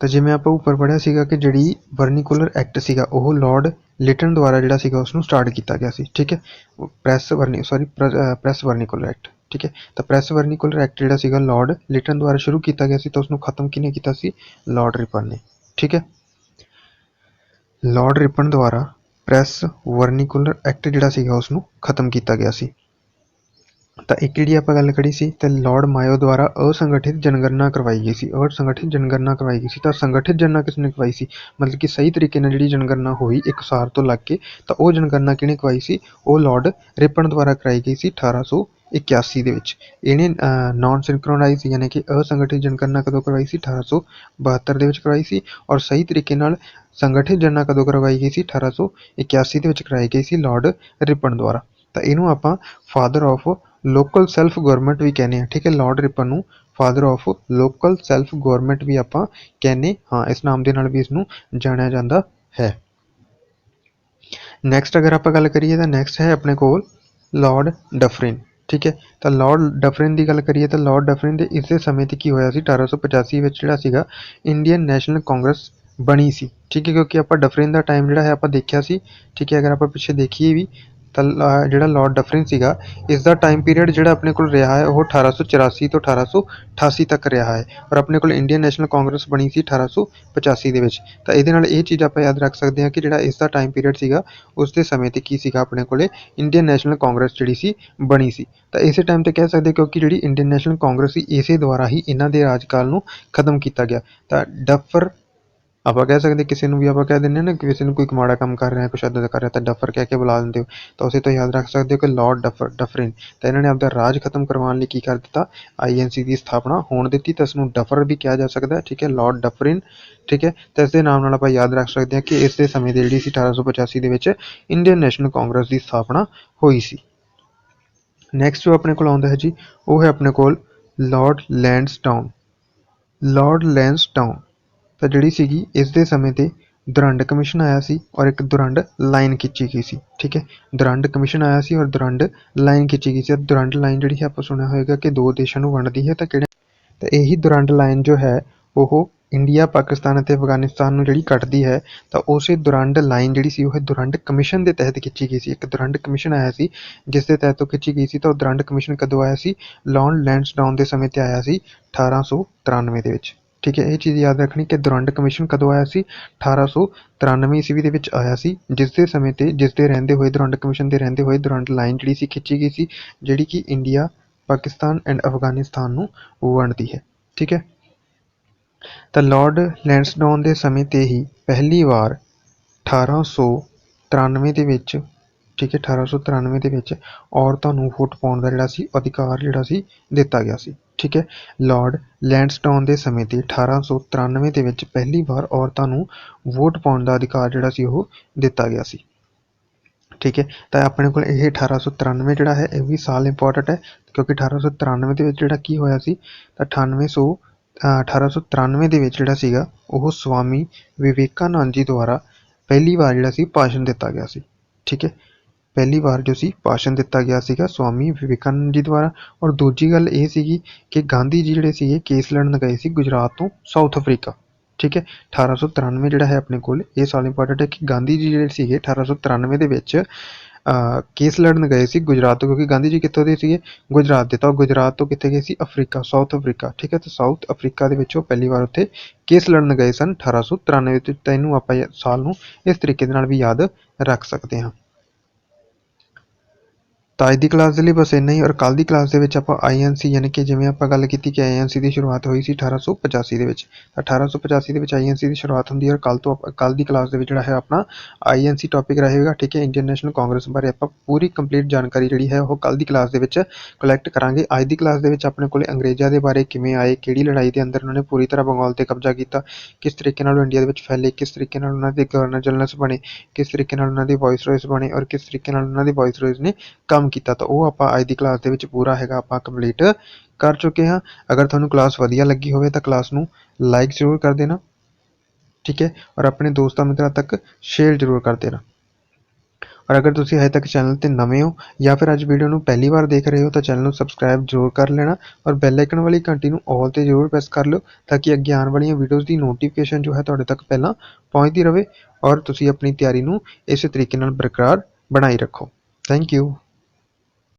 ਤਾਂ ਜਿਵੇਂ ਆਪਾਂ ਉੱਪਰ ਪੜਿਆ ਸੀਗਾ ਕਿ ਜਿਹੜੀ ਵਰਨੀਕੂਲਰ ਐਕਟ ਸੀਗਾ, ਉਹ ਲਾਰਡ ਲਿਟਨ ਦੁਆਰਾ ਜਿਹੜਾ ਸੀਗਾ ਉਸ ਨੂੰ ਸਟਾਰਟ ਕੀਤਾ ਗਿਆ ਸੀ। ਠੀਕ ਹੈ? ਪ੍ਰੈਸ ਵਰਨੀ ਸੌਰੀ ਪ੍ਰੈਸ ਵਰਨੀਕੂਲਰ ਐਕਟ ਠੀਕ ਹੈ? ਤਾਂ ਪ੍ਰੈਸ ਵਰਨੀਕੂਲਰ ਐਕਟ ਜਿਹੜਾ ਸੀਗਾ ਲਾਰਡ ਲਿਟਨ ਦੁਆਰਾ ਸ਼ੁਰੂ ਕੀਤਾ ਗਿਆ ਸੀ, ਤਾਂ ਉਸ ਨੂੰ ਖਤਮ ਕਿਹਨੇ ਕੀਤਾ ਸੀ? ਲਾਰਡ ਰਿਪਨ ਨੇ। ਠੀਕ ਹੈ? ਲਾਰਡ ਰਿਪਨ ਦੁਆਰਾ ਪ੍ਰੈਸ ਵਰਨੀਕੂਲਰ ਐਕਟ ਜਿਹੜਾ ਸੀਗਾ ਉਸ ਨੂੰ ਖਤਮ ਕੀਤਾ ਗਿਆ ਸੀ। ਤਾਂ ਇੱਕ ਜਿਹੜੀ ਆਪਾਂ ਗੱਲ ਕਰੀ ਸੀ, ਤੇ ਲਾਰਡ ਮਾਇਓ ਦੁਆਰਾ ਅਸੰਗਠਿਤ ਜਨਗਣਨਾ ਕਰਵਾਈ ਗਈ ਸੀ। ਅਸੰਗਠਿਤ ਜਨਗਣਨਾ ਕਰਵਾਈ ਗਈ ਸੀ, ਤਾਂ ਸੰਗਠਿਤ ਜਨਗਣਨਾ ਕਿਸ ਨੇ ਕਰਵਾਈ ਸੀ? ਮਤਲਬ ਕਿ ਸਹੀ ਤਰੀਕੇ ਨਾਲ ਜਿਹੜੀ ਜਨਗਣਨਾ ਹੋਈ ਇੱਕ ਸਾਲ ਤੋਂ ਲੱਗ ਕੇ, ਤਾਂ ਉਹ ਜਨਗਣਨਾ ਕਿਹਨੇ ਕਰਵਾਈ ਸੀ? ਉਹ ਲਾਰਡ ਰਿਪਨ ਦੁਆਰਾ ਕਰਾਈ ਗਈ ਸੀ 1881 ਦੇ ਵਿੱਚ। ਇਹਨੇ ਨਾਨ ਸਿੰਕਰੋਨਾਈਜ਼ ਯਾਨੀ ਕਿ ਅਸੰਗਠਿਤ ਜਨਗਣਨਾ ਕਦੋਂ ਕਰਵਾਈ ਸੀ? 1872 ਦੇ ਵਿੱਚ ਕਰਵਾਈ ਸੀ ਔਰ ਸਹੀ ਤਰੀਕੇ ਨਾਲ ਸੰਗਠਿਤ ਜਨਗਣਨਾ ਕਦੋਂ ਕਰਵਾਈ ਗਈ ਸੀ? 1881 ਦੇ ਵਿੱਚ ਕਰਾਈ ਗਈ ਸੀ ਲਾਰਡ ਰਿਪਨ ਦੁਆਰਾ। ਤਾਂ ਇਹਨੂੰ ਆਪਾਂ father of local self government ਵੀ ਕਹਿੰਦੇ ਆ, ਠੀਕ ਹੈ ਲਾਰਡ ਰਿਪਨ ਨੂੰ father of local self government ਵੀ ਆਪਾਂ ਕਹਿੰਦੇ ਹਾਂ, ਇਸ ਨਾਮ ਦੇ ਨਾਲ ਵੀ ਇਸ ਨੂੰ ਜਾਣਿਆ ਜਾਂਦਾ ਹੈ। ਨੈਕਸਟ ਅਗਰ ਆਪਾਂ ਗੱਲ ਕਰੀਏ ਤਾਂ ਨੈਕਸਟ ਹੈ ਆਪਣੇ ਕੋਲ ਲਾਰਡ ਡਫਰਿਨ ਠੀਕ ਹੈ, ਤਾਂ ਲਾਰਡ ਡਫਰਿਨ ਦੀ ਗੱਲ ਕਰੀਏ ਤਾਂ ਲਾਰਡ ਡਫਰਿਨ ਦੇ ਇਸੇ ਸਮੇਂ ਤੇ ਕੀ ਹੋਇਆ ਸੀ 1885 ਵਿੱਚ ਜਿਹੜਾ ਸੀਗਾ ਇੰਡੀਅਨ ਨੈਸ਼ਨਲ ਕਾਂਗਰਸ ਬਣੀ ਸੀ, ਠੀਕ ਹੈ, ਕਿਉਂਕਿ ਆਪਾਂ ਡਫਰਿਨ ਦਾ ਟਾਈਮ ਜਿਹੜਾ ਹੈ ਆਪਾਂ ਦੇਖਿਆ ਸੀ, ਠੀਕ ਹੈ, ਅਗਰ ਆਪਾਂ ਪਿੱਛੇ ਦੇਖੀਏ ਵੀ ਤਾਂ ਲਾ- ਜਿਹੜਾ ਲਾਰਡ ਡਫਰਿਨ ਸੀਗਾ, ਇਸ ਦਾ ਟਾਈਮ ਪੀਰੀਅਡ ਜਿਹੜਾ ਆਪਣੇ ਕੋਲ ਰਿਹਾ ਹੈ, ਉਹ 1884 ਤੋਂ 1888 ਤੱਕ ਰਿਹਾ ਹੈ ਔਰ ਆਪਣੇ ਕੋਲ ਇੰਡੀਅਨ ਨੈਸ਼ਨਲ ਕਾਂਗਰਸ ਬਣੀ ਸੀ 1885 ਦੇ ਵਿੱਚ। ਤਾਂ ਇਹਦੇ ਨਾਲ ਇਹ ਚੀਜ਼ ਆਪਾਂ ਯਾਦ ਰੱਖ ਸਕਦੇ ਹਾਂ ਕਿ ਜਿਹੜਾ ਇਸ ਦਾ ਟਾਈਮ ਪੀਰੀਅਡ ਸੀਗਾ, ਉਸ ਦੇ ਸਮੇਂ ਤੇ ਕੀ ਸੀਗਾ ਆਪਣੇ ਕੋਲੇ? ਇੰਡੀਅਨ ਨੈਸ਼ਨਲ ਕਾਂਗਰਸ ਜਿਹੜੀ ਸੀ, ਬਣੀ ਸੀ। ਤਾਂ ਇਸੇ ਟਾਈਮ ਤੇ ਕਹਿ ਸਕਦੇ ਕਿਉਂਕਿ ਜਿਹੜੀ ਇੰਡੀਅਨ ਨੈਸ਼ਨਲ ਕਾਂਗਰਸ ਸੀ, ਇਸੇ ਦੁਆਰਾ ਹੀ ਇਹਨਾਂ ਦੇ ਰਾਜਕਾਲ ਨੂੰ ਖਤਮ ਕੀਤਾ ਗਿਆ। ਤਾਂ ਡਫਰ ਆਪਾਂ ਕਹਿ ਸਕਦੇ ਕਿਸੇ ਨੂੰ ਵੀ ਆਪਾਂ ਕਹਿ ਦਿੰਦੇ ਹਾਂ ਨਾ ਕਿਸੇ ਨੂੰ ਕੋਈ ਮਾੜਾ ਕੰਮ ਕਰ ਰਿਹਾ, ਕੁਛ ਇੱਦਾਂ ਦਾ ਕਰ ਰਿਹਾ, ਤਾਂ ਡਫਰ ਕਹਿ ਕੇ ਬੁਲਾ ਦਿੰਦੇ ਹੋ। ਤਾਂ ਉਸੇ ਤੋਂ ਯਾਦ ਰੱਖ ਸਕਦੇ ਹੋ ਕਿ ਲਾਰਡ ਡਫਰ ਡਫਰਿਨ ਤਾਂ ਇਹਨਾਂ ਨੇ ਆਪਦਾ ਰਾਜ ਖਤਮ ਕਰਵਾਉਣ ਲਈ ਕੀ ਕਰ ਦਿੱਤਾ? ਆਈਐਨਸੀ ਦੀ ਸਥਾਪਨਾ ਹੋਣ ਦਿੱਤੀ, ਤਾਂ ਇਸ ਨੂੰ ਡਫਰ ਵੀ ਕਿਹਾ ਜਾ ਸਕਦਾ ਠੀਕ ਹੈ ਲਾਰਡ ਡਫਰਿਨ ਠੀਕ ਹੈ। ਤਾਂ ਇਸ ਦੇ ਨਾਮ ਨਾਲ ਆਪਾਂ ਯਾਦ ਰੱਖ ਸਕਦੇ ਹਾਂ ਕਿ ਇਸ ਦੇ ਸਮੇਂ ਦੇ ਜਿਹੜੀ ਸੀ 1885 ਦੇ ਵਿੱਚ ਇੰਡੀਅਨ ਨੈਸ਼ਨਲ ਕਾਂਗਰਸ ਦੀ ਸਥਾਪਨਾ ਹੋਈ ਸੀ। ਨੈਕਸਟ ਜੋ ਆਪਣੇ ਕੋਲ ਆਉਂਦਾ ਹੈ ਜੀ, ਉਹ ਹੈ ਆਪਣੇ ਕੋਲ ਲਾਰਡ ਲੈਂਡਸਟਾਊਨ ਲਾਰਡ ਲੈਂਡਸਟਾਊਨ ਤਾਂ ਜਿਹੜੀ ਸੀਗੀ ਇਸ ਦੇ ਸਮੇਂ ਤੇ ਦੁਰੰਡ ਕਮਿਸ਼ਨ ਆਇਆ ਸੀ ਔਰ ਇੱਕ ਦੁਰੰਡ ਲਾਈਨ ਖਿੱਚੀ ਗਈ ਸੀ, ਠੀਕ ਹੈ? ਦੁਰੰਡ ਕਮਿਸ਼ਨ ਆਇਆ ਸੀ ਔਰ ਦੁਰੰਡ ਲਾਈਨ ਖਿੱਚੀ ਗਈ ਸੀ। ਦੁਰੰਡ ਲਾਈਨ ਜਿਹੜੀ ਹੈ ਆਪਾਂ ਸੁਣਿਆ ਹੋਵੇਗਾ ਕਿ ਦੋ ਦੇਸ਼ਾਂ ਨੂੰ ਵੰਡਦੀ ਹੈ ਤਾਂ ਕਿਹੜੇ ਤਾਂ ਇਹੀ ਦੁਰੰਡ ਲਾਈਨ ਜੋ ਹੈ, ਉਹ ਇੰਡੀਆ, ਪਾਕਿਸਤਾਨ ਅਤੇ ਅਫਗਾਨਿਸਤਾਨ ਨੂੰ ਜਿਹੜੀ ਕੱਟਦੀ ਹੈ, ਤਾਂ ਉਸੇ ਦੁਰੰਡ ਲਾਈਨ ਜਿਹੜੀ ਸੀ, ਉਹ ਦੁਰੰਡ ਕਮਿਸ਼ਨ ਦੇ ਤਹਿਤ ਖਿੱਚੀ ਗਈ ਸੀ। ਇੱਕ ਦੁਰੰਡ ਕਮਿਸ਼ਨ ਆਇਆ ਸੀ, ਜਿਸ ਦੇ ਤਹਿਤ ਉਹ ਖਿੱਚੀ ਗਈ ਸੀ, ਤਾਂ ਉਹ ਦੁਰੰਡ ਕਮਿਸ਼ਨ ਕਦੋਂ ਆਇਆ ਸੀ? ਲੌਨ ਲੈਂਡਸਡਾਊਨ ਦੇ ਸਮੇਂ ਤੇ ਆਇਆ ਸੀ 1893 ਦੇ ਵਿੱਚ। ਠੀਕ ਹੈ, ਇਹ ਚੀਜ਼ ਯਾਦ ਰੱਖਣੀ ਕਿ ਦੁਰੰਡ ਕਮਿਸ਼ਨ ਕਦੋਂ ਆਇਆ ਸੀ? 1893 ਈਸਵੀ ਦੇ ਵਿੱਚ ਆਇਆ ਸੀ ਜਿਸ ਦੇ ਸਮੇਂ ਤੇ ਜਿਸ ਦੇ ਰਹਿੰਦੇ ਹੋਏ ਦੁਰੰਡ ਕਮਿਸ਼ਨ ਦੇ ਰਹਿੰਦੇ ਹੋਏ ਦੁਰੰਡ ਲਾਈਨ ਜਿਹੜੀ ਸੀ, ਖਿੱਚੀ ਗਈ ਸੀ, ਜਿਹੜੀ ਕਿ ਇੰਡੀਆ ਪਾਕਿਸਤਾਨ ਐਂਡ ਅਫਗਾਨਿਸਤਾਨ ਨੂੰ ਵੰਡਦੀ ਹੈ, ਠੀਕ ਹੈ? ਤਾਂ ਲਾਰਡ ਲੈਂਡਸਡਾਊਨ ਦੇ ਸਮੇਂ ਤੇ ਹੀ ਪਹਿਲੀ ਵਾਰ 1893 ਦੇ ਵਿੱਚ, ਠੀਕ ਹੈ 1893 ਦੇ ਵਿੱਚ ਔਰਤਾਂ ਨੂੰ ਵੋਟ ਪਾਉਣ ਦਾ ਜਿਹੜਾ ਸੀ, ਅਧਿਕਾਰ ਜਿਹੜਾ ਸੀ, ਦਿੱਤਾ ਗਿਆ ਸੀ। ਠੀਕ ਹੈ। ਲਾਰਡ ਲੈਂਡਸਡਾਊਨ ਦੇ ਸਮੇਂ ਤੇ 1893 ਦੇ ਵਿੱਚ ਪਹਿਲੀ ਵਾਰ ਔਰਤਾਂ ਨੂੰ ਵੋਟ ਪਾਉਣ ਦਾ ਅਧਿਕਾਰ ਜਿਹੜਾ ਸੀ ਉਹ ਦਿੱਤਾ ਗਿਆ ਸੀ। ਠੀਕ ਹੈ। ਤਾਂ ਆਪਣੇ ਕੋਲ ਇਹ 1893 ਜਿਹੜਾ ਹੈ, ਇਹ ਵੀ ਸਾਲ ਇੰਪੋਰਟੈਂਟ ਹੈ ਕਿਉਂਕਿ 1893 ਦੇ ਵਿੱਚ ਜਿਹੜਾ ਕੀ ਹੋਇਆ ਸੀ, ਤਾਂ 9800 ਅਹ 1893 ਦੇ ਵਿੱਚ ਜਿਹੜਾ ਸੀਗਾ, ਉਹ ਸਵਾਮੀ ਵਿਵੇਕਾਨੰਦ ਜੀ ਦੁਆਰਾ ਪਹਿਲੀ ਵਾਰ ਜਿਹੜਾ ਸੀ ਭਾਸ਼ਣ ਦਿੱਤਾ ਗਿਆ ਸੀ। ਠੀਕ ਹੈ। ਪਹਿਲੀ ਵਾਰ ਜੋ ਸੀ, ਭਾਸ਼ਣ ਦਿੱਤਾ ਗਿਆ ਸੀਗਾ ਸਵਾਮੀ ਵਿਵੇਕਾਨੰਦ ਜੀ ਦੁਆਰਾ। ਔਰ ਦੂਜੀ ਗੱਲ ਇਹ ਸੀਗੀ ਕਿ ਗਾਂਧੀ ਜੀ ਜਿਹੜੇ ਸੀਗੇ, ਕੇਸ ਲੜਨ ਗਏ ਸੀ ਗੁਜਰਾਤ ਤੋਂ ਸਾਊਥ ਅਫਰੀਕਾ। ਠੀਕ ਹੈ 1893 ਜਿਹੜਾ ਹੈ ਆਪਣੇ ਕੋਲ, ਇਹ ਸਾਲ ਇੰਪੋਰਟੈਂਟ ਹੈ ਕਿ ਗਾਂਧੀ ਜੀ ਜਿਹੜੇ ਸੀਗੇ 1893 ਦੇ ਵਿੱਚ ਕੇਸ ਲੜਨ ਗਏ ਸੀ ਗੁਜਰਾਤ ਤੋਂ, ਕਿਉਂਕਿ ਗਾਂਧੀ ਜੀ ਕਿੱਥੋਂ ਦੇ ਸੀਗੇ? ਗੁਜਰਾਤ ਦੇ ਤਾਂ ਉਹ ਗੁਜਰਾਤ ਤੋਂ ਕਿੱਥੇ ਗਏ ਸੀ? Africa, south Africa. ਠੀਕ ਹੈ, ਤਾਂ ਸਾਊਥ ਅਫਰੀਕਾ ਦੇ ਵਿੱਚ ਉਹ ਪਹਿਲੀ ਵਾਰ ਉੱਥੇ ਕੇਸ ਲੜਨ ਗਏ ਸਨ 1893 ਵਿੱਚ ਤਾਂ ਇਹਨੂੰ ਆਪਾਂ ਇਹ ਸਾਲ ਨੂੰ ਇਸ ਤਰੀਕੇ ਦੇ ਨਾਲ ਵੀ ਯਾਦ ਰੱਖ ਸਕਦੇ ਹਾਂ। ਤਾਂ ਅੱਜ ਦੀ ਕਲਾਸ ਦੇ ਲਈ ਬਸ ਇੰਨਾ ਹੀ, ਔਰ ਕੱਲ੍ਹ ਦੀ ਕਲਾਸ ਦੇ ਵਿੱਚ ਆਪਾਂ ਆਈਐਨਸੀ ਯਾਨੀ ਕਿ ਜਿਵੇਂ ਆਪਾਂ ਗੱਲ ਕੀਤੀ ਕਿ ਆਈਐਨਸੀ ਦੀ ਸ਼ੁਰੂਆਤ ਹੋਈ ਸੀ 1885 ਦੇ ਵਿੱਚ। ਤਾਂ 1885 ਦੇ ਵਿੱਚ ਆਈਐਨਸੀ ਦੀ ਸ਼ੁਰੂਆਤ ਹੁੰਦੀ ਹੈ ਔਰ ਕੱਲ੍ਹ ਤੋਂ ਆਪਾਂ ਕੱਲ੍ਹ ਦੀ ਕਲਾਸ ਦੇ ਵਿੱਚ ਜਿਹੜਾ ਹੈ ਆਪਣਾ ਆਈਐਨਸੀ ਟੌਪਿਕ ਰਹੇਗਾ, ਠੀਕ ਹੈ ਇੰਡੀਅਨ ਨੈਸ਼ਨਲ ਕਾਂਗਰਸ ਬਾਰੇ ਆਪਾਂ ਪੂਰੀ ਕੰਪਲੀਟ ਜਾਣਕਾਰੀ ਜਿਹੜੀ ਹੈ ਉਹ ਕੱਲ੍ਹ ਦੀ ਕਲਾਸ ਦੇ ਵਿੱਚ ਕਲੈਕਟ ਕਰਾਂਗੇ। ਅੱਜ ਦੀ ਕਲਾਸ ਦੇ ਵਿੱਚ ਆਪਣੇ ਕੋਲੇ ਅੰਗਰੇਜ਼ਾਂ ਦੇ ਬਾਰੇ ਕਿਵੇਂ ਆਏ, ਕਿਹੜੀ ਲੜਾਈ ਦੇ ਅੰਦਰ ਉਹਨਾਂ ਨੇ ਪੂਰੀ ਤਰ੍ਹਾਂ ਬੰਗਾਲ ਤੇ ਕਬਜ਼ਾ ਕੀਤਾ, ਕਿਸ ਤਰੀਕੇ ਨਾਲ ਇੰਡੀਆ ਦੇ ਵਿੱਚ ਫੈਲੇ, ਕਿਸ ਤਰੀਕੇ ਨਾਲ ਉਹਨਾਂ ਦੇ ਗਵਰਨਰ ਜਨਰਲਸ ਬਣੇ, ਕਿਸ ਤਰੀਕੇ ਨਾਲ ਉਹਨਾਂ ਦੇ ਵਾਇਸਰੋਇਸ ਬਣੇ ਔਰ ਕਿਸ ਤਰੀਕੇ ਨਾਲ ਉਹਨਾਂ ਦੇ ਵਾਇਸਰੋਇਸ ਨੇ ਕੰਮ ਕੀਤਾ ਤਾਂ ਉਹ ਆਪਾਂ ਅੱਜ ਦੀ ਕਲਾਸ ਦੇ ਵਿੱਚ ਪੂਰਾ ਹੈਗਾ, ਆਪਾਂ ਕੰਪਲੀਟ ਕਰ ਚੁੱਕੇ ਹਾਂ। ਅਗਰ ਤੁਹਾਨੂੰ ਕਲਾਸ ਵਧੀਆ ਲੱਗੀ ਹੋਵੇ ਤਾਂ ਕਲਾਸ ਨੂੰ ਲਾਈਕ ਜ਼ਰੂਰ ਕਰ ਦੇਣਾ, ਠੀਕ ਹੈ? ਔਰ ਆਪਣੇ ਦੋਸਤਾਂ ਮਿੱਤਰਾਂ ਤੱਕ ਸ਼ੇਅਰ ਜ਼ਰੂਰ ਕਰ ਦੇਣਾ। ਔਰ ਅਗਰ ਤੁਸੀਂ ਹਜੇ ਤੱਕ ਚੈਨਲ ਤੇ ਨਵੇਂ ਹੋ ਜਾਂ ਫਿਰ ਅੱਜ ਵੀਡੀਓ ਨੂੰ ਪਹਿਲੀ ਵਾਰ ਦੇਖ ਰਹੇ ਹੋ ਤਾਂ ਚੈਨਲ ਨੂੰ ਸਬਸਕ੍ਰਾਈਬ ਜ਼ਰੂਰ ਕਰ ਲੈਣਾ ਔਰ ਬੈਲ ਆਈਕਨ ਵਾਲੀ ਘੰਟੀ ਨੂੰ ਆਲ ਤੇ ਜ਼ਰੂਰ ਪ੍ਰੈਸ ਕਰ ਲਿਓ ਤਾਂ ਕਿ ਅੱਗੇ ਆਉਣ ਵਾਲੀਆਂ ਵੀਡੀਓਜ਼ ਦੀ ਨੋਟੀਫਿਕੇਸ਼ਨ ਜੋ ਹੈ ਤੁਹਾਡੇ ਤੱਕ ਪਹਿਲਾਂ ਪਹੁੰਚਦੀ ਰਹੇ ਔਰ ਤੁਸੀਂ ਆਪਣੀ ਤਿਆਰੀ ਨੂੰ ਇਸੇ ਤਰੀਕੇ ਨਾਲ ਬਰਕਰਾਰ ਬਣਾਈ ਰੱਖੋ। Thank you